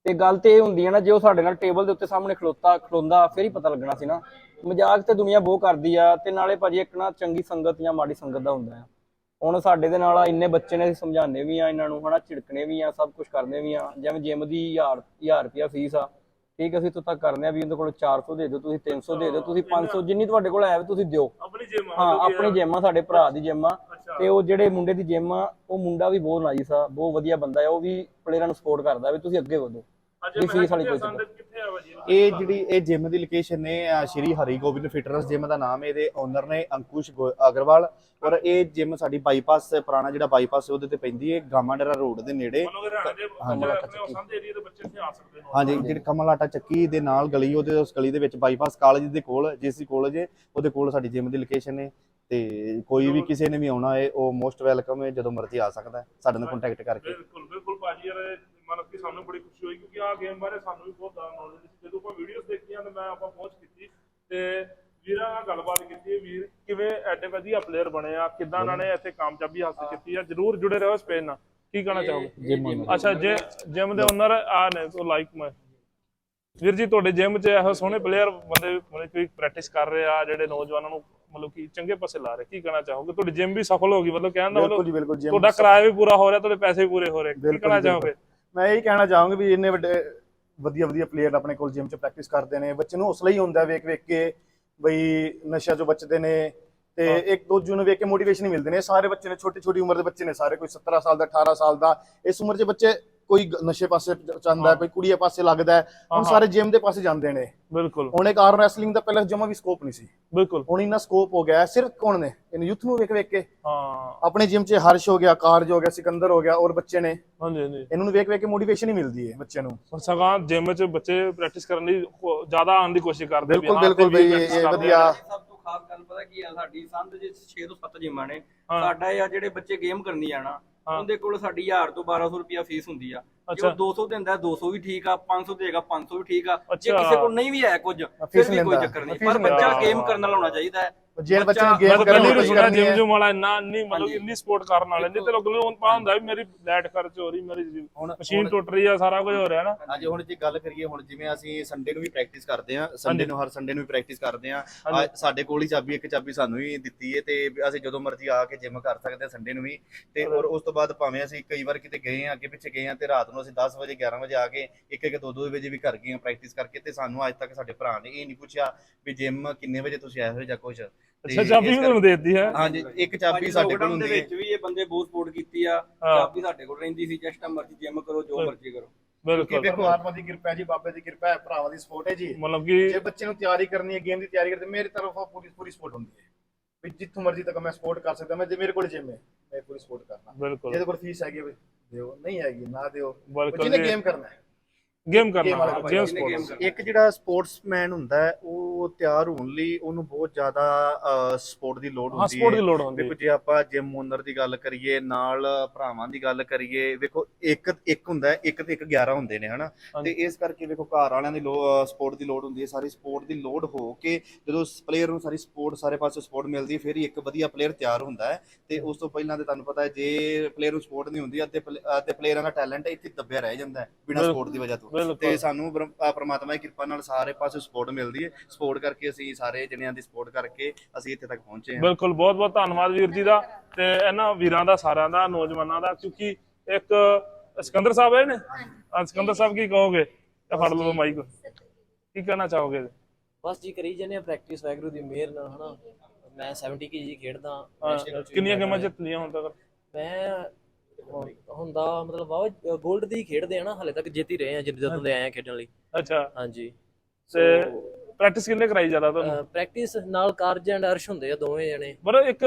ਤੇ ਗੱਲ ਤੇ ਇਹ ਹੁੰਦੀ ਹੈ ਨਾ ਜੇ ਉਹ ਸਾਡੇ ਨਾਲ ਟੇਬਲ ਦੇ ਉੱਤੇ ਸਾਹਮਣੇ ਖਲੋਤਾ ਖਲੋਂਦਾ ਫਿਰ ਹੀ ਪਤਾ ਲੱਗਣਾ ਸੀ ਨਾ। ਮਜ਼ਾਕ ਤੇ ਦੁਨੀਆ ਬਹੁਤ ਕਰਦੀ ਆ ਤੇ ਨਾਲੇ ਭਾਜੀ ਇੱਕ ਨਾ ਚੰਗੀ ਸੰਗਤ ਜਾਂ ਮਾੜੀ ਸੰਗਤ ਦਾ ਹੁੰਦਾ ਆ। ਹੁਣ ਸਾਡੇ ਦੇ ਨਾਲ ਇੰਨੇ ਬੱਚੇ ਨੇ ਸਮਝਾਉਂਦੇ ਵੀ ਆ ਇਹਨਾਂ ਨੂੰ ਹਨਾ? ਝਿੜਕਣੇ ਵੀ ਆ ਸਭ ਕੁਝ ਕਰਦੇ ਵੀ ਆ। ਜਿਵੇਂ ਜਿਮ ਦੀ 1000 1000 ਰੁਪਿਆ ਫੀਸ ਆ। ਠੀਕ ਹੈ, ਅਸੀਂ ਤੋਂ ਤੱਕ ਕਰਦੇ ਆ ਵੀ ਉਹਦੇ ਕੋਲ 400 ਦੇ ਦਿਓ ਤੁਸੀਂ 300 ਦੇ ਦਿਓ ਤੁਸੀਂ 500 ਜਿੰਨੀ ਤੁਹਾਡੇ ਕੋਲ ਹੈ ਤੁਸੀਂ ਦਿਓ। ਆਪਣੀ ਜਿਮ ਹਾਂ ਆਪਣੀ ਜਿਮ ਆ ਸਾਡੇ ਭਰਾ ਦੀ ਜਿਮ ਤੇ ਉਹ ਜਿਹੜੇ ਮੁੰਡੇ ਦੀ ਜਿਮ ਆ ਉਹ ਮੁੰਡਾ ਵੀ ਬਹੁਤ ਨਾਈਸ ਆ ਬਹੁਤ ਵਧੀਆ ਬੰਦਾ ਆ ਉਹ ਵੀ ਪਲੇਅਰਾਂ ਨੂੰ ਸਪੋਰਟ ਕਰਦਾ ਵੀ ਤੁਸੀਂ ਅੱਗੇ ਵਧੋ। ਵੀ ਫੀਸ ਵਾਲੀ ਕੋਈ ਭਾਜੀ? ਇਹ ਜਿਹੜੀ ਇਹ ਜਿਮ ਦੀ ਲੋਕੇਸ਼ਨ ਨੇ ਸ਼੍ਰੀ ਹਰੀ ਗੋਬਿੰਦ ਫਿਟਨੈਸ ਜਿਮ ਦਾ ਨਾਮ ਹੈ ਇਹਦੇ ਓਨਰ ਨੇ ਅੰਕੁਸ਼ ਅਗਰਵਾਲ। ਔਰ ਇਹ ਜਿਮ ਸਾਡੀ ਬਾਈਪਾਸ ਪੁਰਾਣਾ ਜਿਹੜਾ ਬਾਈਪਾਸ ਉਹਦੇ ਤੇ ਪੈਂਦੀ ਹੈ ਗਾਮਾਡਰਾ ਰੋਡ ਦੇ ਨੇੜੇ। ਹਾਂਜੀ। ਜਿਹੜੀ ਕਮਲ ਆਟਾ ਚੱਕੀ। ਦੇ ਨਾਲ ਗਲੀ ਉਹਦੇ ਉਸ ਗਲੀ ਦੇ ਵਿੱਚ ਬਾਈਪਾਸ ਕਾਲਜ ਦੇ ਕੋਲ ਜੀਸੀ ਕਾਲਜ ਹੈ ਉਹਦੇ ਕੋਲ ਸਾਡੀ ਜਿਮ ਦੀ ਲੋਕੇਸ਼ਨ ਹੈ ਤੇ ਕੋਈ ਵੀ ਕਿਸੇ ਨੇ ਵੀ ਆਉਣਾ ਹੈ ਉਹ ਮੋਸਟ ਵੈਲਕਮ ਹੈ ਜਦੋਂ ਮਰਜ਼ੀ ਆ ਸਕਦਾ ਸਾਡੇ ਨਾਲ ਕੰਟੈਕਟ ਕਰਕੇ। ਬਿਲਕੁਲ ਬਿਲਕੁਲ ਭਾਜੀ ਯਾਰ ਇਹ ਮਤਲਬ ਕਿ ਸਾਨੂੰ ਬੜੀ ਖੁਸ਼ੀ ਹੋਈ ਕਿਉਂਕਿ ਆਹ ਗੇਮ ਬਾਰੇ ਸਾਨੂੰ ਵੀ ਬਹੁਤ ਜ਼ਿਆਦਾ ਨੌਲੇਜ ਸੀ। ਜਦੋਂ ਆਪਾਂ ਵੀਡੀਓਜ਼ ਦੇਖੀਆਂ ਤੇ ਮੈਂ ਆਪਾਂ ਪਹੁੰਚ ਕੀਤੀ ਤੇ ਵੀਰਾਂ ਨਾਲ ਗੱਲਬਾਤ ਕੀਤੀ ਵੀਰ ਕਿਵੇਂ ਐਡੇ ਵਧੀਆ ਪਲੇਅਰ ਬਣੇ ਆ ਕਿੱਦਾਂ ਉਹਨਾਂ ਨੇ ਇੱਥੇ ਕਾਮਯਾਬੀ ਹਾਸਲ ਕੀਤੀ ਆ ਜਰੂਰ ਜੁੜੇ ਰਹੋ ਇਸ ਪੇਜ ਨਾਲ। ਕੀ ਕਹਿਣਾ ਚਾਹੋਗੇ? ਅੱਛਾ ਜੇ ਜਿਮ ਦੇ ਓਨਰ ਆ ਨੇ ਉਹ ਲਾਈਕ ਮੈਂ। ਵੀਰ ਜੀ ਤੁਹਾਡੇ ਜਿਮ 'ਚ ਇਹੋ ਸੋਹਣੇ ਪਲੇਅਰ ਬੰਦੇ ਮਤਲਬ ਕੋਈ ਪ੍ਰੈਕਟਿਸ ਕਰ ਰਹੇ ਆ ਜਿਹੜੇ ਨੌਜਵਾਨਾਂ ਨੂੰ ਮਤਲਬ ਕਿ ਚੰਗੇ ਪਾਸੇ ਲਾ ਰਹੇ। ਕੀ ਕਹਿਣਾ ਚਾਹੋਗੇ? ਤੁਹਾਡੀ ਜਿਮ ਵੀ ਸਫਲ ਹੋ ਗਈ ਮਤਲਬ ਕਹਿਣ ਦਾ ਮਤਲਬ ਤੁਹਾਡਾ ਕਿਰਾਇਆ ਵੀ ਪੂਰਾ ਹੋ ਰਿਹਾ ਤੁਹਾਡੇ ਪੈਸੇ ਵੀ ਪੂਰੇ ਹੋ ਰਹੇ। ਕੀ ਕਹਿਣਾ ਚਾਹੋਗੇ? ਮੈਂ ਇਹ ਕਹਿਣਾ ਚਾਹਾਂਗਾ ਵੀ ਇੰਨੇ ਵੱਡੇ ਵਧੀਆ ਵਧੀਆ ਪਲੇਅਰ ਆਪਣੇ ਕੋਲ ਜਿਮ 'ਚ ਪ੍ਰੈਕਟਿਸ ਕਰਦੇ ਨੇ ਬੱਚੇ ਨੂੰ ਹੌਸਲਾ ਹੀ ਹੁੰਦਾ ਵੇਖ ਵੇਖ ਕੇ ਬਈ ਨਸ਼ਿਆਂ 'ਚੋਂ ਬਚਦੇ ਨੇ ਤੇ ਇੱਕ ਦੂਜੇ ਨੂੰ ਵੇਖ ਕੇ ਮੋਟੀਵੇਸ਼ਨ ਹੀ ਮਿਲਦੇ ਨੇ। ਸਾਰੇ ਬੱਚੇ ਨੇ ਛੋਟੀ ਛੋਟੀ ਉਮਰ ਦੇ ਬੱਚੇ ਨੇ ਸਾਰੇ ਕੋਈ 17 ਸਾਲ ਦਾ 18 ਸਾਲ ਦਾ ਇਸ ਉਮਰ 'ਚ ਬੱਚੇ ਕੋਈ ਨਸ਼ੇ ਪਾਸੇ ਜਾਂਦਾ ਹੈ ਕੋਈ ਕੁੜੀਏ ਪਾਸੇ ਲੱਗਦਾ ਹੈ ਹੁਣ। ਸਾਰੇ ਜਿਮ ਦੇ ਪਾਸੇ ਜਾਂਦੇ ਨੇ। ਬਿਲਕੁਲ। ਹੁਣ ਇੱਕ ਆਰਮ ਰੈਸਲਿੰਗ ਦਾ ਪਹਿਲਾਂ ਜਮਾ ਵੀ ਸਕੋਪ ਨਹੀਂ ਸੀ। ਬਿਲਕੁਲ। ਹੁਣ ਇੰਨਾ ਸਕੋਪ ਹੋ ਗਿਆ ਸਿਰਫ ਕੌਣ ਨੇ? ਇਹਨ ਯੂਥ ਨੂੰ ਵੇਖ ਵੇਖ ਕੇ। ਹਾਂ। ਆਪਣੇ ਜਿਮ 'ਚ ਹਰਸ਼ ਹੋ ਗਿਆ ਕਾਰਜ ਹੋ ਗਿਆ ਸਿਕੰਦਰ ਹੋ ਗਿਆ ਔਰ ਬੱਚੇ ਨੇ। ਹਾਂਜੀ ਹਾਂਜੀ। ਇਹਨਾਂ ਨੂੰ ਵੇਖ ਵੇਖ ਕੇ ਮੋਟੀਵੇਸ਼ਨ ਹੀ ਮਿਲਦੀ ਹੈ ਬੱਚਿਆਂ ਨੂੰ। ਹੁਣ ਸਗਾਂ ਜਿਮ 'ਚ ਬੱਚੇ ਪ੍ਰੈਕਟਿਸ ਕਰਨ ਦੀ ਜ਼ਿਆਦਾ ਆਉਣ ਦੀ ਕੋਸ਼ਿਸ਼ ਕਰਦੇ ਬਿਲਕੁਲ, ਬਿਲਕੁਲ ਬਈ, ਇਹ ਵਧੀਆ। ਆ। ਸਭ ਤੋਂ ਖਾਸ ਗੱਲ ਪਤਾ ਕੀ ਆ ਸਾਡੀ ਸੰਧ ਜੇ 6 ਤੋਂ 7 ਜਿਮਾਂ ਨੇ। ਸਾਡਾ ਇਹ ਆ ਜਿਹੜੇ ਬੱਚੇ ਗੇਮ ਕਰਨੀ ਹਾਂ। ਉਹਦੇ ਕੋਲ ਸਾਡੀ 1000 ਤੋਂ 1200 ਰੁਪਿਆ ਫੀਸ ਹੁੰਦੀ ਆ। ਜੇ ਅੱਛਾ। ਉਹ 200 ਦਿੰਦਾ 200 ਵੀ ਠੀਕ ਆ 500 ਦੇਗਾ 500 ਵੀ ਠੀਕ ਆ ਜੇ। ਕਿਸੇ ਕੋਲ ਨਹੀਂ ਵੀ ਹੈ ਕੁਝ ਫਿਰ ਵੀ ਕੋਈ। ਚੱਕਰ ਨਹੀਂ ਪਰ ਬੱਚਾ। ਗੇਮ ਕਰਨ ਵਾਲਾ ਹੋਣਾ ਚਾਹੀਦਾ ਹੈ ਜੇ ਬੱਚੇ ਨੇ ਗੇਮ ਤਾਂ ਕਰਨੀ ਹੈ ਵਾਰ ਸੁਣਿਆ ਕਰਨੀ ਜਿਮ ਹੈ ਜੁਮ ਵਾਲਾ ਇੰਨਾ ਨਹੀਂ ਮਤਲਬ। ਇੰਨੀ ਸਪੋਰਟ ਕਰਨ ਵਾਲੇ ਨਹੀਂ ਤੇ ਲੋਕਾਂ ਨੂੰ ਪਤਾ ਹੁੰਦਾ ਵੀ ਮੇਰੀ ਲੈਟ ਕਰ ਚੋਰੀ ਮੇਰੀ ਹੁਣ ਮਸ਼ੀਨ ਟੁੱਟ ਰਹੀ ਆ ਸਾਰਾ ਕੁਝ ਹੋ ਰਿਹਾ ਨਾ ਅੱਜ ਹੁਣ ਜੇ ਗੱਲ ਕਰੀਏ ਹੁਣ ਜਿਵੇਂ ਅਸੀਂ ਸੰਡੇ ਨੂੰ ਵੀ ਪ੍ਰੈਕਟਿਸ ਕਰਦੇ ਆ ਸੰਡੇ ਨੂੰ ਹਰ ਸੰਡੇ ਨੂੰ ਵੀ ਪ੍ਰੈਕਟਿਸ ਕਰਦੇ ਆ। ਸਾਡੇ ਕੋਲ ਹੀ ਚਾਬੀ ਇੱਕ ਚਾਬੀ ਸਾਨੂੰ ਹੀ ਦਿੱਤੀ ਹੈ ਤੇ ਅਸੀਂ ਜਦੋਂ ਮਰਜ਼ੀ ਆ ਕੇ ਜਿਮ ਕਰ ਸਕਦੇ ਆ ਸੰਡੇ ਨੂੰ ਵੀ ਤੇ ਔਰ ਉਸ ਤੋਂ ਬਾਅਦ ਭਾਵੇਂ ਅਸੀਂ ਕਈ ਵਾਰ ਕਿਤੇ ਗਏ ਆ ਅੱਗੇ ਪਿੱਛੇ ਗਏ ਆ ਤੇ ਰਾਤ ਨੂੰ ਅਸੀਂ 10 ਵਜੇ 11 ਵਜੇ ਆ ਕੇ ਇੱਕ ਇੱਕ ਦੋ ਦੋ ਵਜੇ ਵੀ ਘਰ ਗਏ ਆ ਪ੍ਰੈਕਟਿਸ ਕਰਕੇ ਤੇ ਸਾਨੂੰ ਅੱਜ ਤੱਕ ਸਾਡੇ ਭਰਾ ਨੇ ਇਹ ਨਹੀਂ ਪੁੱਛਿਆ ਵੀ ਜਿਮ ਕਿੰਨੇ ਵਜੇ ਤੁਸੀਂ ਆਏ ਹੋਏ ਜਾਂ ਕੁਝ ਅੱਛਾ ਚਾਬੀ ਵੀ ਤੁਹਾਨੂੰ ਦੇ ਦਿੱਤੀ ਹੈ? ਹਾਂਜੀ ਇੱਕ ਚਾਬੀ ਸਾਡੇ ਕੋਲ ਹੁੰਦੀ ਹੈ ਵਿੱਚ ਵੀ ਇਹ ਬੰਦੇ ਬਹੁਤ ਸਪੋਰਟ ਕੀਤੀ ਆ। ਹਾਂ। ਚਾਬੀ ਸਾਡੇ ਕੋਲ ਰਹਿੰਦੀ ਸੀ ਜਿਸ ਟਾਈਮ ਮਰਜ਼ੀ ਜਿਮ ਕਰੋ ਜੋ। ਮਰਜ਼ੀ ਕਰੋ। ਕਿ ਬਿਲਕੁਲ। ਦੇਖੋ ਆਤਮਾ ਦੀ ਕਿਰਪਾ ਹੈ ਜੀ ਬਾਬੇ ਦੀ ਕਿਰਪਾ ਹੈ ਭਰਾਵਾਂ ਦੀ ਸਪੋਰਟ ਹੈ ਜੀ। ਮਤਲਬ ਜੇ ਕਿ ਬੱਚੇ ਨੂੰ ਤਿਆਰੀ ਕਰਨੀ ਹੈ ਗੇਮ ਦੀ ਤਿਆਰੀ ਕਰਦੇ ਮੇਰੀ ਤਰਫੋਂ ਪੂਰੀ ਪੂਰੀ ਸਪੋਰਟ ਹੁੰਦੀ ਹੈ। ਵੀ ਜਿੱਥੋਂ ਮਰਜ਼ੀ ਤੱਕ ਮੈਂ ਸਪੋਰਟ ਕਰ ਸਕਦਾ ਮੈਂ ਜੇ ਮੇਰੇ ਕੋਲ ਜਿਮ ਹੈ ਮੈਂ ਪੂਰੀ ਸਪੋਰਟ ਕਰਨਾ। ਬਿਲਕੁਲ। ਜਿਹਦੇ ਕੋਲ ਫੀਸ ਹੈਗੀ ਹੈ ਵੀ ਦਿਓ ਨਹੀਂ ਹੈਗੀ ਨਾ ਦਿਓ ਬਿਲਕੁਲ ਜਿਹਨੇ ਜੀ। ਗੇਮ ਕਰਨਾ ਹੈ ਗੇਮ ਕਰਨਾ ਗੇਮ ਸਪੋਰਟਸ। ਇੱਕ ਜਿਹੜਾ ਸਪੋਰਟਸਮੈਨ ਹੁੰਦਾ ਹੈ ਉਹ ਤਿਆਰ ਹੋਣ ਲਈ ਉਹਨੂੰ ਬਹੁਤ ਜ਼ਿਆਦਾ ਸਪੋਰਟ ਦੀ ਲੋੜ ਹਾਂ ਹੁੰਦੀ ਸਪੋਰਟ ਹੈ। ਦੀ ਲੋੜ ਹੁੰਦੀ ਵੇਖੋ ਜੇ ਆਪਾਂ ਜਿਮ ਓਨਰ ਦੀ ਗੱਲ ਕਰੀਏ ਨਾਲ ਭਰਾਵਾਂ ਦੀ ਗੱਲ ਕਰੀਏ ਵੇਖੋ ਇੱਕ ਇੱਕ ਹੁੰਦਾ ਹੈ, ਇੱਕ ਤੇ ਇੱਕ 11 ਹੁੰਦੇ ਨੇ ਹਨਾ। ਤੇ ਇਸ ਕਰਕੇ ਵੇਖੋ ਘਰ ਵਾਲਿਆਂ ਦੀ ਸਪੋਰਟ ਦੀ ਲੋੜ ਹੁੰਦੀ ਹੈ। ਸਾਰੀ ਸਪੋਰਟ ਦੀ ਲੋੜ ਹੋ ਕੇ ਜਦੋਂ ਪਲੇਅਰ ਨੂੰ ਸਾਰੀ ਸਪੋਰਟ ਸਾਰੇ ਪਾਸੇ ਸਪੋਰਟ ਮਿਲਦੀ ਹੈ ਫਿਰ ਹੀ ਇੱਕ ਵਧੀਆ ਪਲੇਅਰ ਤਿਆਰ ਹੁੰਦਾ ਹੈ। ਤੇ ਉਸ ਤੋਂ ਪਹਿਲਾਂ ਤੇ ਤੁਹਾਨੂੰ ਪਤਾ ਹੈ ਜੇ ਪਲੇਅਰ ਨੂੰ ਸਪੋਰਟ ਨਹੀਂ ਹੁੰਦੀ ਅੱਧੇ ਪਲੇ- ਅੱਧੇ ਪਲੇਅਰਾਂ ਦਾ ਟੈਲੈਂਟ ਇੱਥੇ ਦੱਬਿਆ ਰਹਿ ਜਾਂਦਾ ਹੈ ਬਿਨਾਂ। ਸਪੋਰਟ ਦੀ ਵਜ੍ਹਾ ਤੋਂ। ਤੇ ਸਾਨੂੰ ਬ੍ਰਹਮ- ਪ੍ਰਮਾਤਮਾ ਦੀ ਕਿਰਪਾ ਨਾਲ ਸਾਰੇ ਪਾਸੇ ਸਪੋਰਟ ਮਿਲਦੀ ਹੈ ਸਪੋਰਟ ਕਰਕੇ ਅਸੀਂ ਸਾਰੇ ਜਣਿਆਂ ਦੀ ਸਪੋਰਟ ਕਰਕੇ ਅਸੀਂ ਇੱਥੇ ਤੱਕ ਪਹੁੰਚੇ ਹਾਂ। ਬਿਲਕੁਲ ਬਹੁਤ ਬਹੁਤ ਧੰਨਵਾਦ ਵੀਰ ਜੀ ਦਾ। ਤੇ ਇਹਨਾਂ ਵੀਰਾਂ ਦਾ ਸਾਰਿਆਂ ਦਾ ਨੌਜਵਾਨਾਂ ਦਾ ਕਿਉਂਕਿ ਇੱਕ ਸਿਕੰਦਰ ਸਾਹਿਬ ਆਏ ਨੇ? ਹਾਂ ਸਿਕੰਦਰ ਸਾਹਿਬ ਕੀ ਕਹੋਗੇ? ਇਹ ਫੜ ਲਓ ਮਾਈਕ ਕੀ ਕਹਿਣਾ ਚਾਹੋਗੇ? ਬਸ ਜੀ ਕਰੀ ਜਾਂਦੇ ਆ ਪ੍ਰੈਕਟਿਸ ਵੈਗਰੂ ਦੀ ਮਿਹਰ ਨਾਲ ਹਨਾ। ਮੈਂ 70 ਕੇਜੀ ਖੇਡਦਾ ਹਾਂ, national 'ਚ ਵੀ ਕਿੰਨੀਆਂ ਗੇਮਾਂ ਜਿੱਤ ਲਈਆਂ ਹੁਣ ਤੱਕ? ਮੈਂ ਹੁੰਦਾ ਮਤਲਬ ਵਾਹ 골ਡ ਦੀ ਖੇਡਦੇ ਆ ਨਾ ਹਲੇ ਤੱਕ ਜਿੱਤ ਹੀ ਰਹੇ ਆ ਜਦੋਂ ਦੇ ਆਏ ਆ ਖੇਡਣ ਲਈ। ਅੱਛਾ। ਹਾਂਜੀ। ਤੇ ਪ੍ਰੈਕਟਿਸ ਕਿੰਨੇ ਕਰਾਈ ਜ਼ਿਆਦਾ ਤੁਹਾਨੂੰ? ਪ੍ਰੈਕਟਿਸ ਨਾਲ ਕਾਰਜ ਐਂਡ ਅਰਸ਼ ਹੁੰਦੇ ਆ ਦੋਵੇਂ ਜਣੇ। ਪਰ ਇੱਕ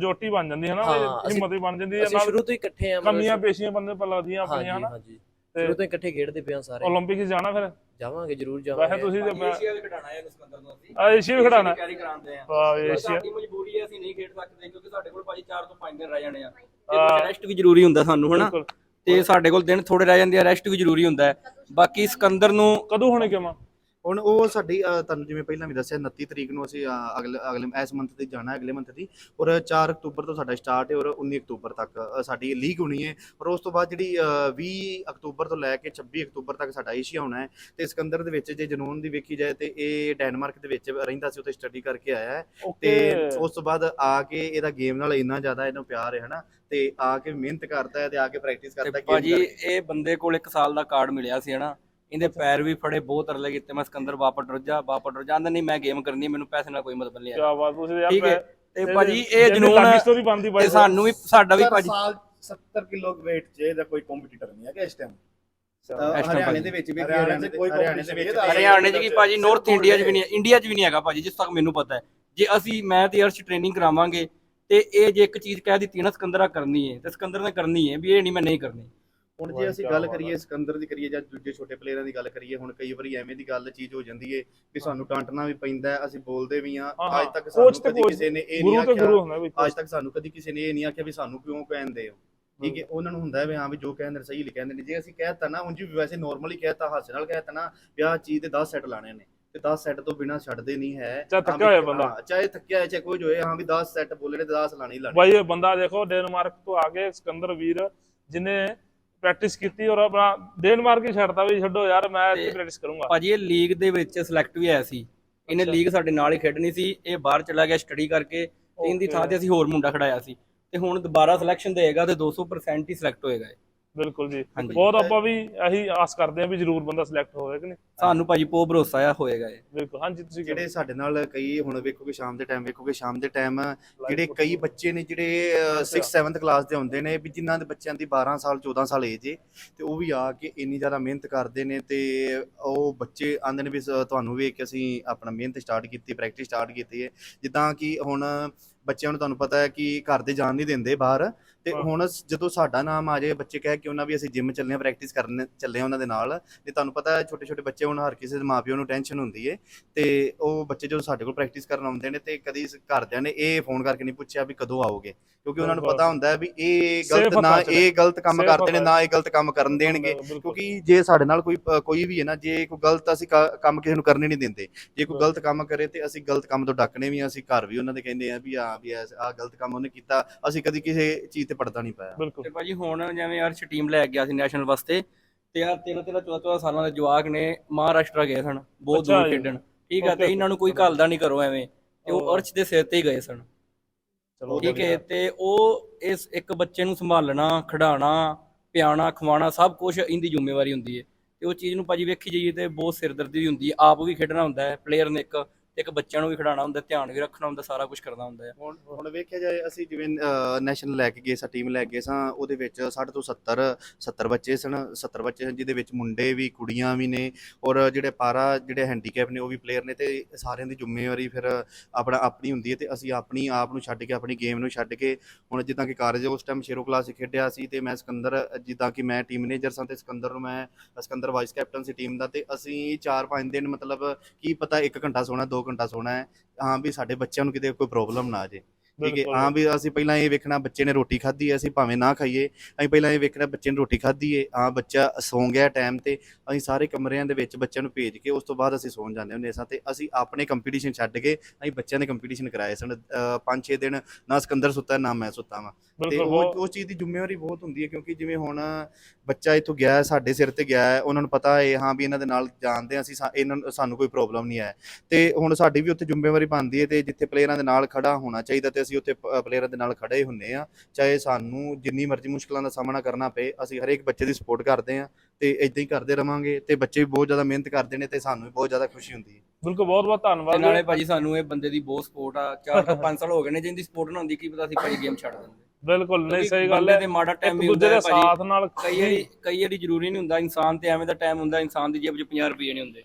ਜੋਟੀ ਬਣ ਜਾਂਦੀ ਹੈ ਨਾ ਹਾਂ, ਹਿੰਮਤ ਵੀ ਬਣ ਜਾਂਦੀ ਹੈ ਨਾਲ ਸ਼ੁਰੂ ਤੋਂ ਹੀ ਇਕੱਠੇ ਆ ਮਤਲਬ ਕਮੀਆਂ ਪੇਸ਼ੀਆਂ ਬੰਦੇ ਪਰ ਲੱਗਦੀਆਂ ਆਪਣੀਆਂ ਹਾਂਜੀ ਹਨਾ? ਹਾਂਜੀ। ਸ਼ੁਰੂ ਤੋਂ ਹੀ ਇਕੱਠੇ ਖੇਡਦੇ ਪਏ ਆ ਸਾਰੇ 올림픽 'ਚ ਜਾਣਾ ਫਿਰ ਜਾਵਾਂਗੇ ਜ਼ਰੂਰ ਵੈਸੇ ਜਾਵਾਂਗੇ ਤੁਸੀਂ ਤੇ ਮੈਂ- ਏਸ਼ੀਆ ਵੀ ਖਿਡਾਣਾ ਹੈ ਸਿਕੰਦਰ ਨੂੰ ਅਸੀਂ ਆ ਏਸ਼ੀਆ ਵੀ ਖਿਡਾਉਣਾ ਕੈਰੀ ਕਰਾਉਂਦੇ ਆ ਵਾਹ ਏਸ਼ੀਆ ਸਾਡੀ ਮਜਬੂਰੀ ਹੈ ਅਸੀਂ ਨਹੀਂ ਖੇਡ ਸਕਦੇ ਕਿਉਂਕਿ ਸਾਡੇ ਕੋਲ ਭਾਜੀ 4 ਤੋਂ 5 ਦਿਨ ਰਹਿ ਜਾਣੇ ਆ ਹਾਂ। ਤੇ ਰੈਸਟ ਵੀ ਜ਼ਰੂਰੀ ਹੁੰਦਾ ਸਾਨੂੰ ਹਨਾ ਬਿਲਕੁਲ ਤੇ ਸਾਡੇ ਕੋਲ ਦਿਨ ਥੋੜੇ ਰਹਿ ਜਾਂਦੇ ਆ ਰੈਸਟ ਵੀ ਜ਼ਰੂਰੀ ਹੁੰਦਾ ਹੈ ਬਾਕੀ ਸਿਕੰਦਰ ਨੂੰ ਕਦੋਂ ਹੋਣੇ ਕਿਵੇਂ ਹੁਣ ਉਹ ਸਾਡੀ ਤੁਹਾਨੂੰ ਜਿਵੇਂ ਪਹਿਲਾਂ ਵੀ ਦੱਸਿਆ 29 ਤਰੀਕ ਨੂੰ ਅਸੀਂ ਅਗਲੇ ਅਗਲੇ ਇਸ ਮੰਥ ਤੇ ਜਾਣਾ ਹੈ, ਅਗਲੇ ਮੰਥ ਦੀ। ਔਰ 4 ਅਕਤੂਬਰ ਤੋਂ ਸਾਡਾ ਸਟਾਰਟ ਹੈ ਔਰ 19 ਅਕਤੂਬਰ ਤੱਕ ਸਾਡੀ ਲੀਗ ਹੋਣੀ ਹੈ ਔਰ ਉਸ ਤੋਂ ਬਾਅਦ ਜਿਹੜੀ ਅਹ, 20 ਅਕਤੂਬਰ ਤੋਂ ਲੈ ਕੇ 26 ਅਕਤੂਬਰ ਤੱਕ ਸਾਡਾ ਏਸ਼ੀਆ ਹੋਣਾ ਹੈ ਤੇ ਸਿਕੰਦਰ ਦੇ ਵਿੱਚ ਜੇ ਜਨੂਨ ਦੀ ਵੇਖੀ ਜਾਏ ਤੇ ਇਹ ਡੈਨਮਾਰਕ ਦੇ ਵਿੱਚ ਰਹਿੰਦਾ ਸੀ ਉੱਥੇ ਸਟੱਡੀ ਕਰਕੇ ਆਇਆ ਹੈ ਤੇ ਉਸ ਤੋਂ ਬਾਅਦ ਆ ਕੇ ਇਹਦਾ ਗੇਮ ਨਾਲ ਇੰਨਾ ਜ਼ਿਆਦਾ ਇਹਨੂੰ ਪਿਆਰ ਹੈ ਹਨਾ। ਤੇ ਆ ਕੇ ਮਿਹਨਤ ਕਰਦਾ ਹੈ ਤੇ ਆ ਕੇ ਪ੍ਰੈਕਟਿਸ ਤੇ ਕਰਦਾ game ਭਾਜੀ ਕਰਕੇ। ਇਹ ਬੰਦੇ ਕੋਲ 1 ਸਾਲ ਦਾ ਕਾਰਡ ਮਿਲਿਆ ਸੀ ਹਨਾ। ਇਹਦੇ ਪੈਰ ਵੀ ਫੜੇ ਬਹੁਤ ਅਰਲੇ ਕੀਤੇ ਮੈਂ ਸਿਕੰਦਰ ਵਾਪਸ ਰੁੱਝ ਜਾ ਵਾਪਸ ਜਾਂਦਾ ਨਹੀਂ ਮੈਂ ਗੇਮ ਕਰਨੀ ਮੈਨੂੰ ਪੈਸੇ ਨਾਲ ਕੋਈ ਮਤਲਬ ਨਹੀਂ ਹੈ ਕੀ ਬਾਤ ਤੁਸੀਂ ਠੀਕ ਹੈ। ਤੇ ਭਾਜੀ ਇਹ ਜਨੂਨ ਲਾਗੀ ਸਟੋਰੀ ਬਣਦੀ ਬਾਈ ਤੇ ਸਾਨੂੰ ਵੀ ਸਾਡਾ ਵੀ ਭਾਜੀ ਸਾਲ 70 ਕਿਲੋ weight 'ਚ ਇਹਦਾ ਕੋਈ ਕੰਪੀਟੀਟਰ ਨਹੀਂ ਹੈਗਾ ਇਸ ਟਾਈਮ ਹਰਿਆਣੇ। ਦੇ ਵਿੱਚ ਵੀ ਹਰਿਆਣੇ ਦੇ ਕੋਈ ਹਰਿਆਣੇ 'ਚ ਕੀ ਭਾਜੀ ਨਾਰਥ ਇੰਡੀਆ 'ਚ ਵੀ ਨਹੀਂ ਇੰਡੀਆ 'ਚ ਵੀ ਨਹੀਂ ਹੈਗਾ ਭਾਜੀ ਜਿਸ ਤੱਕ ਮੈਨੂੰ ਪਤਾ ਹੈ। ਜੇ ਅਸੀਂ ਮੈਂ ਤੇ ਅਰਸ਼ ਟ੍ਰੇਨਿੰਗ ਕਰਾਵਾਂਗੇ ਤੇ ਇਹ ਜੇ ਇੱਕ ਚੀਜ਼ ਕਹਿ ਦਿੱਤੀ ਨਾ ਸਿਕੰਦਰਾ ਕਰਨੀ ਹੈ ਤੇ ਸਿਕੰਦਰ ਨੇ ਕਰਨੀ ਹੈ ਵੀ ਇਹ ਨਹੀਂ ਮੈਂ ਨਹੀਂ ਕਰਨੀ। ਹੁਣ ਜੇ ਅਸੀਂ ਗੱਲ ਕਰੀਏ ਸਿਕੰਦਰ ਦੀ ਕਰੀਏ ਜਾਂ ਦੂਜੇ ਛੋਟੇ ਪਲੇਅਰਾਂ ਦੀ ਗੱਲ ਕਰੀਏ ਹੁਣ ਕਈ ਵਾਰੀ ਐਵੇਂ ਦੀ ਗੱਲ ਚੀਜ਼ ਹੋ ਜਾਂਦੀ ਏ ਵੀ ਸਾਨੂੰ ਡਾਂਟਣਾ ਵੀ ਪੈਂਦਾ ਹੈ, ਅਸੀਂ ਬੋਲਦੇ ਵੀ ਆ ਹਾਂ, ਅੱਜ ਤੱਕ ਕੋਚ ਸਾਨੂੰ ਤੇ ਕਦੀ ਕੋਚ, ਕਿਸੇ ਨੇ ਇਹ ਨਹੀਂ ਗੁਰੂ ਤੇ ਗੁਰੂ ਆਖਿਆ ਹੁੰਦਾ ਅੱਜ ਤੱਕ ਸਾਨੂੰ ਕਦੀ ਕਿਸੇ ਨੇ ਇਹ ਨਹੀਂ ਆਖਿਆ ਵੀ ਸਾਨੂੰ ਕਿਉਂ ਕਹਿੰਦੇ ਹੋ? ਠੀਕ ਹੈ। ਉਹਨਾਂ ਨੂੰ ਹੁੰਦਾ ਹੈ ਵੀ ਹਾਂ ਵੀ ਜੋ ਕਹਿੰਦੇ ਨੇ ਸਹੀ ਲਿਖਿਆ ਨੇ। ਜੇ ਅਸੀਂ ਕਹਿਤਾ ਨਾ ਉਂਝ ਵੀ ਵੈਸੇ ਨਾਰਮਲੀ ਕਹਿਤਾ ਹਾਸੇ ਨਾਲ ਕਹਿਤਾ ਨਾ ਵੀ ਆਹ ਚੀਜ਼ ਦੇ 10 ਸੈੱਟ ਲਾਣੇ ਨੇ ਤੇ 10 ਸੈੱਟ ਤੋਂ ਬਿਨਾ ਛੱਡਦੇ ਨਹੀਂ ਹੈ। ਚਾਹੇ ਹਾਂ ਥੱਕਿਆ ਵੀ- ਹੋਇਆ ਬੰਦਾ। ਹਾਂ, ਚਾਹੇ ਥੱਕਿਆ ਹੋਇਆ ਚਾਹੇ ਕੁਝ ਹੋਏ ਹਾਂ ਵੀ 10 ਸੈੱਟ ਬੋਲੇ ਨੇ ਤੇ 10 ਲਾਣੇ ਹੀ ਲਾਣੇ ਬਾਈ ਇਹ ਬੰਦਾ ਦੇਖੋ ਡੈਨਮਾਰਕ ਤੋਂ ਆ ਕੇ ਸਿਕੰਦਰ ਵੀਰ ਜਿਨੇ ਪ੍ਰੈਕਟਿਸ ਕੀਤੀ ਔਰ ਆਪਣਾ ਡੈਨਮਾਰਕ ਹੀ ਛੱਡਦਾ ਵੀ ਛੱਡੋ ਯਾਰ ਮੈਂ ਇੱਥੇ ਪ੍ਰੈਕਟਿਸ ਕਰੂੰਗਾ ਭਾਜੀ ਇਹ ਲੀਗ ਦੇ ਵਿੱਚ ਸਿਲੈਕਟ ਵੀ ਆਇਆ ਸੀ ਇਹਨੇ। ਲੀਗ ਸਾਡੇ ਨਾਲ ਹੀ ਖੇਡਣੀ ਸੀ ਇਹ ਬਾਹਰ ਚਲਾ ਗਿਆ ਸਟੱਡੀ ਕਰਕੇ ਤੇ ਇਹਦੀ. ਥਾਂ ਤੇ ਅਸੀਂ ਹੋਰ ਮੁੰਡਾ ਖੜਾਇਆ ਸੀ ਤੇ ਹੁਣ ਦੁਬਾਰਾ ਸਿਲੈਕਸ਼ਨ ਦੇਗਾ ਤੇ 200% ਹੀ ਸਿਲੈਕਟ ਹੋਏਗਾ। ਬਿਲਕੁਲ ਜੀ। ਬਹੁਤ ਆਪਾਂ ਵੀ ਇਹੀ ਆਸ ਕਰਦੇ ਹਾਂ ਵੀ ਜ਼ਰੂਰ ਬੰਦਾ ਸਿਲੈਕਟ ਹੋਵੇ ਕਿ ਨਹੀਂ। ਸਾਨੂੰ ਭਾਜੀ ਪੋ ਭਰੋਸਾ ਆ ਹੋਏਗਾ ਇਹ। ਬਿਲਕੁਲ ਹਾਂਜੀ ਤੁਸੀਂ ਜਿਹੜੇ ਸਾਡੇ ਨਾਲ ਕਈ ਹੁਣ ਵੇਖੋਗੇ ਸ਼ਾਮ ਦੇ ਟਾਈਮ ਵੇਖੋਗੇ ਸ਼ਾਮ ਦੇ ਟਾਈਮ ਜਿਹੜੇ ਕਈ ਬੱਚੇ ਨੇ ਜਿਹੜੇ 6th 7th ਕਲਾਸ ਦੇ ਹੁੰਦੇ ਨੇ ਵੀ ਜਿਨ੍ਹਾਂ ਦੇ ਬੱਚਿਆਂ ਦੀ 12 ਸਾਲ 14 ਸਾਲ ਏਜ ਏ ਤੇ ਉਹ ਵੀ ਆ ਕੇ ਇੰਨੀ ਜ਼ਿਆਦਾ ਮਿਹਨਤ ਕਰਦੇ ਨੇ ਤੇ ਉਹ ਬੱਚੇ ਆਂਦੇ ਨੇ ਵੀ ਤੁਹਾਨੂੰ ਵੇਖ ਕੇ ਅਸੀਂ ਆਪਣਾ ਮਿਹਨਤ ਸਟਾਰਟ ਕੀਤੀ ਪ੍ਰੈਕਟਿਸ ਸਟਾਰਟ ਕੀਤੀ ਹੈ ਜਿੱਦਾਂ ਕਿ ਹੁਣ ਬੱਚਿਆਂ ਨੂੰ ਤੁਹਾਨੂੰ ਪਤਾ ਹੈ ਕਿ ਘਰ ਦੇ ਜਾਣ ਨਹੀਂ ਦਿੰਦੇ ਬਾਹਰ ਤੇ। ਹੁਣ ਜਦੋਂ ਸਾਡਾ ਨਾਮ ਆ ਜਾਏ ਬੱਚੇ ਕਹਿ ਕੇ ਉਹਨਾਂ ਵੀ ਅਸੀਂ ਜਿਮ ਚੱਲੇ ਆ ਪ੍ਰੈਕਟਿਸ ਕਰਨ ਚੱਲੇ ਆ ਉਹਨਾਂ ਦੇ ਨਾਲ ਤੇ ਤੁਹਾਨੂੰ ਪਤਾ ਛੋਟੇ ਛੋਟੇ ਬੱਚੇ ਹੁਣ ਹਰ ਕਿਸੇ ਦੇ ਮਾਪਿਓ ਨੂੰ ਟੈਨਸ਼ਨ ਹੁੰਦੀ ਏ ਤੇ ਉਹ ਬੱਚੇ ਜਦੋਂ ਸਾਡੇ ਕੋਲ ਪ੍ਰੈਕਟਿਸ ਕਰਨ ਆਉਂਦੇ ਨੇ ਤੇ ਕਦੀ ਘਰਦਿਆਂ ਨੇ ਇਹ ਫੋਨ ਕਰਕੇ ਨਹੀਂ ਪੁੱਛਿਆ ਵੀ ਕਦੋਂ ਆਓਗੇ ਕਿਉਂਕਿ ਉਹਨਾਂ ਨੂੰ। ਪਤਾ ਹੁੰਦਾ ਹੈ ਵੀ ਇਹ ਗਲਤ ਨਾ। ਇਹ ਗਲਤ ਕੰਮ ਕਰਦੇ ਨੇ ਨਾ ਇਹ ਗਲਤ ਕੰਮ ਕਰਨ ਦੇਣਗੇ। ਕਿਉਂਕਿ ਜੇ ਸਾਡੇ ਨਾਲ ਕੋਈ ਕੋਈ ਵੀ ਹੈ ਨਾ ਜੇ ਕੋਈ ਗਲਤ ਅਸੀਂ ਕੰਮ ਕਿਸੇ ਨੂੰ ਕਰਨੇ ਨਹੀਂ ਦਿੰਦੇ ਜੇ ਕੋਈ ਗਲਤ ਕੰਮ ਕਰੇ ਤੇ ਅਸੀਂ ਗਲਤ ਕੰਮ ਤੋਂ ਡੱਕਣੇ ਵੀ ਅਸੀਂ ਘਰ ਵੀ ਉਹਨਾਂ ਦੇ ਕਹਿੰਦੇ ਆ ਵੀ ਆ ਵੀ ਆ ਗਲਤ ਕੰਮ ਉਹਨੇ ਕੀਤਾ ਅਸੀਂ ਕਦੀ ਕਿਸੇ ਚੀਜ਼ ਤੇ ਪੜਦਾ ਨਹੀਂ ਪਾਇਆ। ਬਿਲਕੁਲ। ਤੇ ਭਾਜੀ ਹੁਣ ਜਿਵੇਂ ਅਰਸ਼ ਟੀਮ ਲੈ ਗਿਆ ਸੀ ਨੈਸ਼ਨਲ ਵਾਸਤੇ ਤੇ ਯਾਰ 13 13 14 14 ਸਾਲਾਂ ਦੇ ਜਵਾਕ ਨੇ ਮਹਾਰਾਸ਼ਟਰ ਗਏ ਸਨ ਬਹੁਤ ਦੂਰ। ਖੇਡਣ। ਠੀਕ ਆ ਤੇ ਇਹਨਾਂ ਨੂੰ ਕੋਈ ਘੱਲਦਾ ਨਹੀਂ ਕਰੋ ਐਵੇਂ ਤੇ ਉਹ ਅਰਸ਼ ਦੇ ਸਿਰ ਤੇ ਹੀ ਗਏ ਸਨ। ਚਲੋ ਠੀਕ ਹੈ ਤੇ ਉਹ ਇਸ ਇੱਕ ਬੱਚੇ ਨੂੰ ਸੰਭਾਲਣਾ ਖਿਡਾਉਣਾ ਪਿਆਣਾ ਖਵਾਉਣਾ ਸਭ ਕੁਝ ਇਹਦੀ ਜ਼ਿੰਮੇਵਾਰੀ ਹੁੰਦੀ ਹੈ। ਤੇ ਉਹ ਚੀਜ਼ ਨੂੰ ਭਾਜੀ ਵੇਖੀ ਜਾਈਏ ਤੇ ਬਹੁਤ ਸਿਰਦਰਦੀ ਵੀ ਹੁੰਦੀ ਹੈ। ਆਪ ਵੀ ਖੇਡਣਾ ਹੁੰਦਾ ਹੈ ਪਲੇਅਰ ਨੇ ਇੱਕ ਤੇ ਇੱਕ ਬੱਚਿਆਂ ਨੂੰ ਵੀ ਖਿਡਾਉਣਾ ਹੁੰਦਾ, ਧਿਆਨ ਵੀ ਰੱਖਣਾ ਹੁੰਦਾ, ਸਾਰਾ ਕੁਝ ਕਰਨਾ ਹੁੰਦਾ ਹੈ ਹੁਣ ਹੁਣ ਵੇਖਿਆ ਜਾਏ, ਅਸੀਂ ਜਿਵੇਂ ਨੈਸ਼ਨਲ ਲੈ ਕੇ ਗਏ ਸਾਂ ਟੀਮ ਲੈ ਕੇ ਗਏ ਸਾਂ ਉਹਦੇ ਵਿੱਚ 60 ਤੋਂ 70 70 ਬੱਚੇ ਸਨ 70 ਬੱਚੇ ਸਨ, ਜਿਹਦੇ ਵਿੱਚ ਮੁੰਡੇ ਵੀ, ਕੁੜੀਆਂ ਵੀ ਨੇ, ਔਰ ਜਿਹੜੇ ਪਾਰਾ, ਜਿਹੜੇ ਹੈਂਡੀਕੈਪ ਨੇ, ਉਹ ਵੀ ਪਲੇਅਰ ਨੇ, ਤੇ ਸਾਰਿਆਂ ਦੀ ਜ਼ਿੰਮੇਵਾਰੀ ਫਿਰ ਆਪਣਾ, ਆਪਣੀ ਹੁੰਦੀ ਹੈ, ਤੇ ਅਸੀਂ ਆਪਣੀ ਆਪ ਨੂੰ ਛੱਡ ਕੇ, ਆਪਣੀ ਗੇਮ ਨੂੰ ਛੱਡ ਕੇ, ਹੁਣ ਜਿੱਦਾਂ ਕਿ ਕਾਰਜ ਉਸ ਟਾਈਮ ਸ਼ੇਰੋ ਕਲਾਸ ਖੇਡਿਆ ਸੀ, ਤੇ ਮੈਂ ਸਿਕੰਦਰ, ਜਿੱਦਾਂ ਕਿ ਮੈਂ ਟੀਮ ਮੈਨੇਜਰ ਸਾਂ, ਤੇ ਸਿਕੰਦਰ ਨੂੰ ਮੈਂ, ਸਿਕੰਦਰ ਵਾਈਸ ਕੈਪਟਨ ਸੀ ਟੀਮ ਦਾ, ਤੇ ਅਸੀਂ 4-5 ਦਿਨ ਮਤਲਬ, ਕੀ ਪਤਾ 1 ਘੰਟਾ ਸੋਣਾ 2 ਘੰਟਾ ਸੋਣਾ ਹੈ ਹਾਂ ਵੀ ਸਾਡੇ ਬੱਚਿਆਂ ਨੂੰ ਕਿਤੇ ਕੋਈ ਪ੍ਰੋਬਲਮ ਨਾ ਆ ਜੇ ਠੀਕ ਹੈ। ਹਾਂ ਵੀ ਅਸੀਂ ਪਹਿਲਾਂ ਇਹ ਵੇਖਣਾ ਬੱਚੇ ਨੇ ਰੋਟੀ ਖਾਧੀ ਹੈ ਅਸੀਂ ਭਾਵੇਂ ਨਾ ਖਾਈਏ ਅਸੀਂ ਪਹਿਲਾਂ ਇਹ ਵੇਖਣਾ ਬੱਚੇ ਨੇ ਰੋਟੀ ਖਾਧੀ ਹੈ ਹਾਂ ਬੱਚਾ ਸੌਂ ਗਿਆ ਟਾਈਮ ਤੇ ਅਸੀਂ ਸਾਰੇ ਕਮਰਿਆਂ ਦੇ ਵਿੱਚ ਬੱਚਿਆਂ ਨੂੰ ਭੇਜ ਕੇ ਉਸ ਤੋਂ ਬਾਅਦ ਅਸੀਂ ਸੌਣ ਜਾਂਦੇ ਹੁੰਦੇ ਸਾਂ ਤੇ ਅਸੀਂ ਆਪਣੇ ਕੰਪੀਟੀਸ਼ਨ ਛੱਡ ਕੇ ਅਸੀਂ ਬੱਚਿਆਂ ਦੇ ਕੰਪੀਟੀਸ਼ਨ ਕਰਾਏ ਸਨ 5-6 ਦਿਨ ਨਾ ਸਿਕੰਦਰ ਸੁੱਤਾ ਨਾ ਮੈਂ ਸੁੱਤਾ ਵਾਂ ਤੇ ਉਹ ਉਸ ਚੀਜ਼ ਦੀ ਜ਼ਿੰਮੇਵਾਰੀ ਬਹੁਤ ਹੁੰਦੀ ਹੈ ਕਿਉਂਕਿ ਜਿਵੇਂ ਹੁਣ ਬੱਚਾ ਇੱਥੋਂ ਗਿਆ ਸਾਡੇ ਸਿਰ ਤੇ ਗਿਆ ਹੈ ਉਹਨਾਂ ਨੂੰ ਪਤਾ ਹੈ ਹਾਂ ਵੀ ਇਹਨਾਂ ਦੇ ਨਾਲ ਜਾਣਦੇ ਅਸੀਂ ਸਾ- ਇਹਨਾਂ ਨੂੰ ਸਾਨੂੰ ਕੋਈ ਪ੍ਰੋਬਲਮ ਨਹੀਂ ਹੈ ਤੇ ਹੁਣ ਸਾਡੀ ਵੀ ਉੱਥੇ ਜ਼ਿੰਮੇਵਾਰੀ ਬਣਦੀ ਹੈ ਤੇ ਜਿੱਥੇ ਪਲੇਅਰਾਂ ਦੇ ਨਾਲ ਖੜਾ ਹੋਣਾ ਚਾਹੀਦਾ ਤੇ ਅਸੀਂ ਉੱਥੇ ਪਲੇਅਰਾਂ ਦੇ ਨਾਲ ਖੜੇ ਹੁੰਨੇ ਆ ਚਾਹੇ ਸਾਨੂੰ ਜਿੰਨੀ ਮਰਜ਼ੀ ਮੁਸ਼ਕਲਾਂ ਦਾ ਸਾਹਮਣਾ ਕਰਨਾ ਪਏ ਅਸੀਂ ਹਰੇਕ ਬੱਚੇ ਦੀ ਸਪੋਰਟ ਕਰਦੇ ਆ ਤੇ ਇਦਾਂ ਹੀ ਕਰਦੇ ਰਵਾਂਗੇ ਤੇ ਬੱਚੇ ਵੀ ਬਹੁਤ ਜ਼ਿਆਦਾ ਮਿਹਨਤ ਕਰਦੇ ਨੇ ਤੇ ਸਾਨੂੰ ਵੀ ਬਹੁਤ ਜ਼ਿਆਦਾ ਖੁਸ਼ੀ ਹੁੰਦੀ ਹੈ। ਬਿਲਕੁਲ ਬਹੁਤ ਬਹੁਤ ਤੇ ਧੰਨਵਾਦ ਨਾਲੇ ਭਾਜੀ ਸਾਨੂੰ ਇਹ ਬੰਦੇ ਦੀ ਬਹੁਤ ਸਪੋਰਟ ਆ 4 ਤੋਂ 5 ਸਾਲ ਹੋ ਗਏ ਨੇ ਜਿੰਦੀ ਸਪੋਰਟ ਨਾ ਹੁੰਦੀ ਕੀ ਪਤਾ ਅਸੀਂ ਭਾਜੀ ਗੇਮ ਛੱਡ ਦਿੰਦੇ। ਬਿਲਕੁਲ ਨਹੀਂ ਸਹੀ ਗੱਲ ਹੈ। ਤੇ ਮਾੜਾ ਟਾਈਮ ਵੀ ਦੂਜੇ ਹੁੰਦਾ ਦੇ ਹੈ ਭਾਜੀ। ਸਾਥ ਨਾਲ ਕਈ ਵਾਰੀ ਕਈ ਵਾਰੀ ਜ਼ਰੂਰੀ ਨਹੀਂ ਹੁੰਦਾ ਇਨਸਾਨ ਤੇ ਐਵੇਂ ਦਾ ਟਾਈਮ ਹੁੰਦਾ ਇਨਸਾਨ ਦੀ ਜੇਬ 'ਚ 50 ਰੁਪਏ ਨਹੀਂ ਹੁੰਦੇ।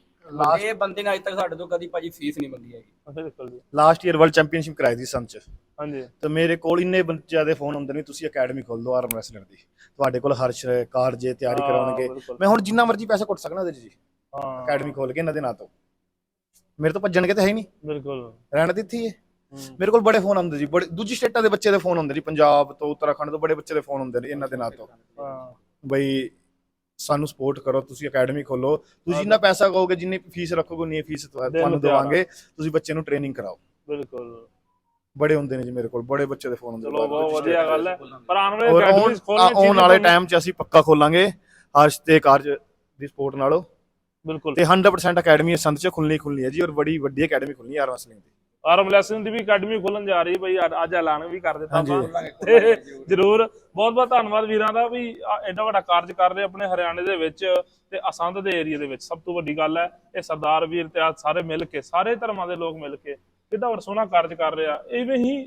ਇਹ ਬੰਦੇ ਨੇ ਅੱਜ ਤੱਕ ਸਾਡੇ ਤੋਂ ਕਦੀ ਭਾਜੀ ਫੀਸ ਨਹੀਂ ਮੰਗੀ ਹੈਗੀ। ਬਿਲਕੁਲ ਜੀ। ਲਾਸਟ ਈਅਰ ਵਰਲਡ ਚੈਂਪੀਅਨਸ਼ਿਪ ਕਰਾਈ ਸੀ ਸੰਚ ਹਾਂਜੀ। ਤੇ ਮੇਰੇ ਕੋਲ ਇੰਨੇ ਬੱਚਿਆਂ ਦੇ ਫੋਨ ਹੁੰਦੇ ਨੇ ਤੁਸੀਂ ਅਕੈਡਮੀ ਖੋਲ ਦਿਓ ਆਰਮ ਰੈਸਲਰ ਦੀ। ਤੁਹਾਡੇ ਕੋਲ ਹਰਸ਼ ਕਾਰਜੇ ਤਿਆਰੀ ਹਾਂ, ਕਰਾਉਣਗੇ। ਮੈਂ ਹੁਣ ਜਿੰਨਾ ਮਰਜ਼ੀ ਪੈਸਾ ਕੁੱਟ ਸਕਣਾ ਉਹਦੇ ਜੀ। ਹਾਂ। ਅਕੈਡਮੀ ਖੋਲ ਕੇ ਇਹਨਾਂ ਦੇ ਨਾਂ ਤੋਂ। ਮੇਰੇ ਤੋਂ ਭੱਜਣਗੇ ਤਾਂ ਹੈ ਹੀ ਨਹੀਂ। ਬਿਲਕੁਲ। ਰਹਿਣ ਦਿੱਤੀ ਹੈ ਹੂੰ। ਮੇਰੇ ਕੋਲ ਬੜੇ ਫੋਨ ਆਉਂਦੇ ਜੀ ਬੜੇ ਦੂਜੀ ਸਟੇਟਾਂ ਦੇ ਬੱਚੇ ਦੇ ਫੋਨ ਹੁੰਦੇ ਜੀ ਪੰਜਾਬ ਤੋਂ ਉੱਤਰਾਖੰਡ ਤੋਂ ਬੜੇ ਬੱਚੇ ਦੇ ਫੋਨ ਹੁੰਦੇ ਨੇ ਇਹਨਾਂ ਦੇ ਨਾਂ ਤੋਂ। ਹਾਂ। ਬਈ ਸਾਨੂੰ ਸਪੋਰਟ ਕਰੋ ਤੁਸੀਂ ਅਕੈਡਮੀ ਖੋਲੋ ਤੁਸੀਂ ਜਿੰਨਾ ਪੈਸਾ ਕਹੋਗੇ ਜਿੰਨੀ ਫੀਸ ਰੱਖੋਗੇ ਉਨੀ ਫੀਸ ਤੁਹਾਨੂੰ। ਦੇਵਾਂਗੇ। ਤੁਸੀਂ ਬੱਚੇ ਨੂੰ ਟ੍ਰੇਨਿੰਗ ਕਰਾਓ। ਬਿਲਕੁਲ। ਬੜੇ ਹੁੰਦੇ ਨੇ ਜੀ ਮੇਰੇ ਕੋਲ ਬੜੇ ਬੱਚੇ ਦੇ ਫੋਨ ਹੁੰਦੇ ਚਲੋ ਬਹੁਤ ਵਧੀਆ ਗੱਲ ਹੈ। ਪਰ ਆਉਣ ਵਾਲੇ ਅਕੈਡਮੀਜ਼ ਖੋਲਣੀ ਆਉਣ ਵਾਲੇ ਟਾਈਮ 'ਚ ਅਸੀਂ ਪੱਕਾ ਖੋਲਾਂਗੇ। ਹਰਸ਼ ਤੇ ਕਾਰਜ ਦੀ ਸਪੋਰਟ ਨਾਲੋਂ। ਬਿਲਕੁਲ। ਤੇ 100% ਅਕੈਡਮੀ ਸੰਤ 'ਚ ਖੁੱਲਣੀ ਖੁੱਲਣੀ ਹੈ ਜੀ ਔਰ ਬੜੀ ਵੱਡੀ ਅਕੈਡਮੀ ਖੁੱਲਣੀ ਹੈ ਆਰ ਰਸਲਿੰਗ ਦੀ ਆਰਮ ਲੈਸਨ ਦੀ ਵੀ ਅਕੈਡਮੀ ਖੋਲਣ ਜਾ ਰਹੀ ਬਈ ਅੱਜ- ਐਲਾਨ ਵੀ ਕਰ ਦਿੱਤਾ। ਆਪਾਂ। ਜਰੂਰ। ਬਹੁਤ ਬਹੁਤ ਧੰਨਵਾਦ ਵੀਰਾਂ ਦਾ ਵੀ ਐਡਾ ਵੱਡਾ ਕਾਰਜ ਕਰ ਰਹੇ ਆਪਣੇ ਹਰਿਆਣੇ ਦੇ ਵਿੱਚ ਤੇ ਅਸੰਧ ਦੇ ਏਰੀਆ ਦੇ ਵਿੱਚ। ਸਭ ਤੋਂ ਵੱਡੀ ਗੱਲ ਹੈ ਇਹ ਸਰਦਾਰ ਵੀਰ ਤੇ ਆ ਸਾਰੇ ਮਿਲ ਕੇ ਸਾਰੇ ਧਰਮਾਂ ਦੇ ਲੋਕ ਮਿਲ ਕੇ ਕਿੱਡਾ ਵੱਡਾ ਸੋਹਣਾ ਕਾਰਜ ਕਰ ਰਿਹਾ ਇਵੇਂ ਹੀ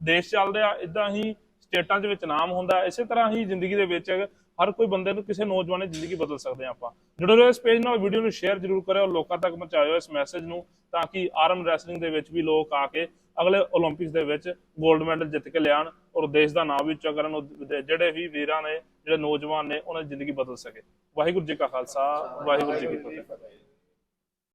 ਦੇਸ਼ ਚੱਲ ਰਿਹਾ ਇਦਾਂ ਹੀ ਸਟੇਟਾਂ ਦੇ ਵਿੱਚ ਨਾਮ ਹੁੰਦਾ ਇਸੇ ਤਰ੍ਹਾਂ ਹੀ ਜ਼ਿੰਦਗੀ ਦੇ ਵਿੱਚ ਹਰ ਕੋਈ ਬੰਦੇ ਨੂੰ ਕਿਸੇ ਨੌਜਵਾਨ ਦੀ ਜ਼ਿੰਦਗੀ ਬਦਲ ਸਕਦੇ ਆ ਆਪਾਂ। ਜੁੜੋ ਰਹੋ ਇਸ ਪੇਜ ਨਾਲ ਵੀਡੀਓ ਨੂੰ ਸ਼ੇਅਰ ਜ਼ਰੂਰ ਕਰਿਓ ਲੋਕਾਂ ਤੱਕ ਪਹੁੰਚਾਇਓ ਇਸ ਮੈਸੇਜ ਨੂੰ ਤਾਂ ਕਿ ਆਰਮ ਰੈਸਲਿੰਗ ਦੇ ਵਿੱਚ ਵੀ ਲੋਕ ਆ ਕੇ ਅਗਲੇ 올림픽ਸ ਦੇ ਵਿੱਚ 골ਡ ਮੈਡਲ ਜਿੱਤ ਕੇ ਲਿਆਣ ਔਰ ਦੇਸ਼ ਦਾ ਨਾਮ ਵੀ ਉੱਚਾ ਕਰਨ ਜਿਹੜੇ ਵੀ ਵੀਰਾਂ ਨੇ, ਜਿਹੜੇ ਨੌਜਵਾਨ ਨੇ, ਉਹਨਾਂ ਦੀ ਜ਼ਿੰਦਗੀ ਬਦਲ ਸਕੇ। ਵਾਹਿਗੁਰੂ ਜੀ ਕਾ ਖਾਲਸਾ, ਵਾਹਿਗੁਰੂ ਜੀ ਕੀ ਫਤਿਹ।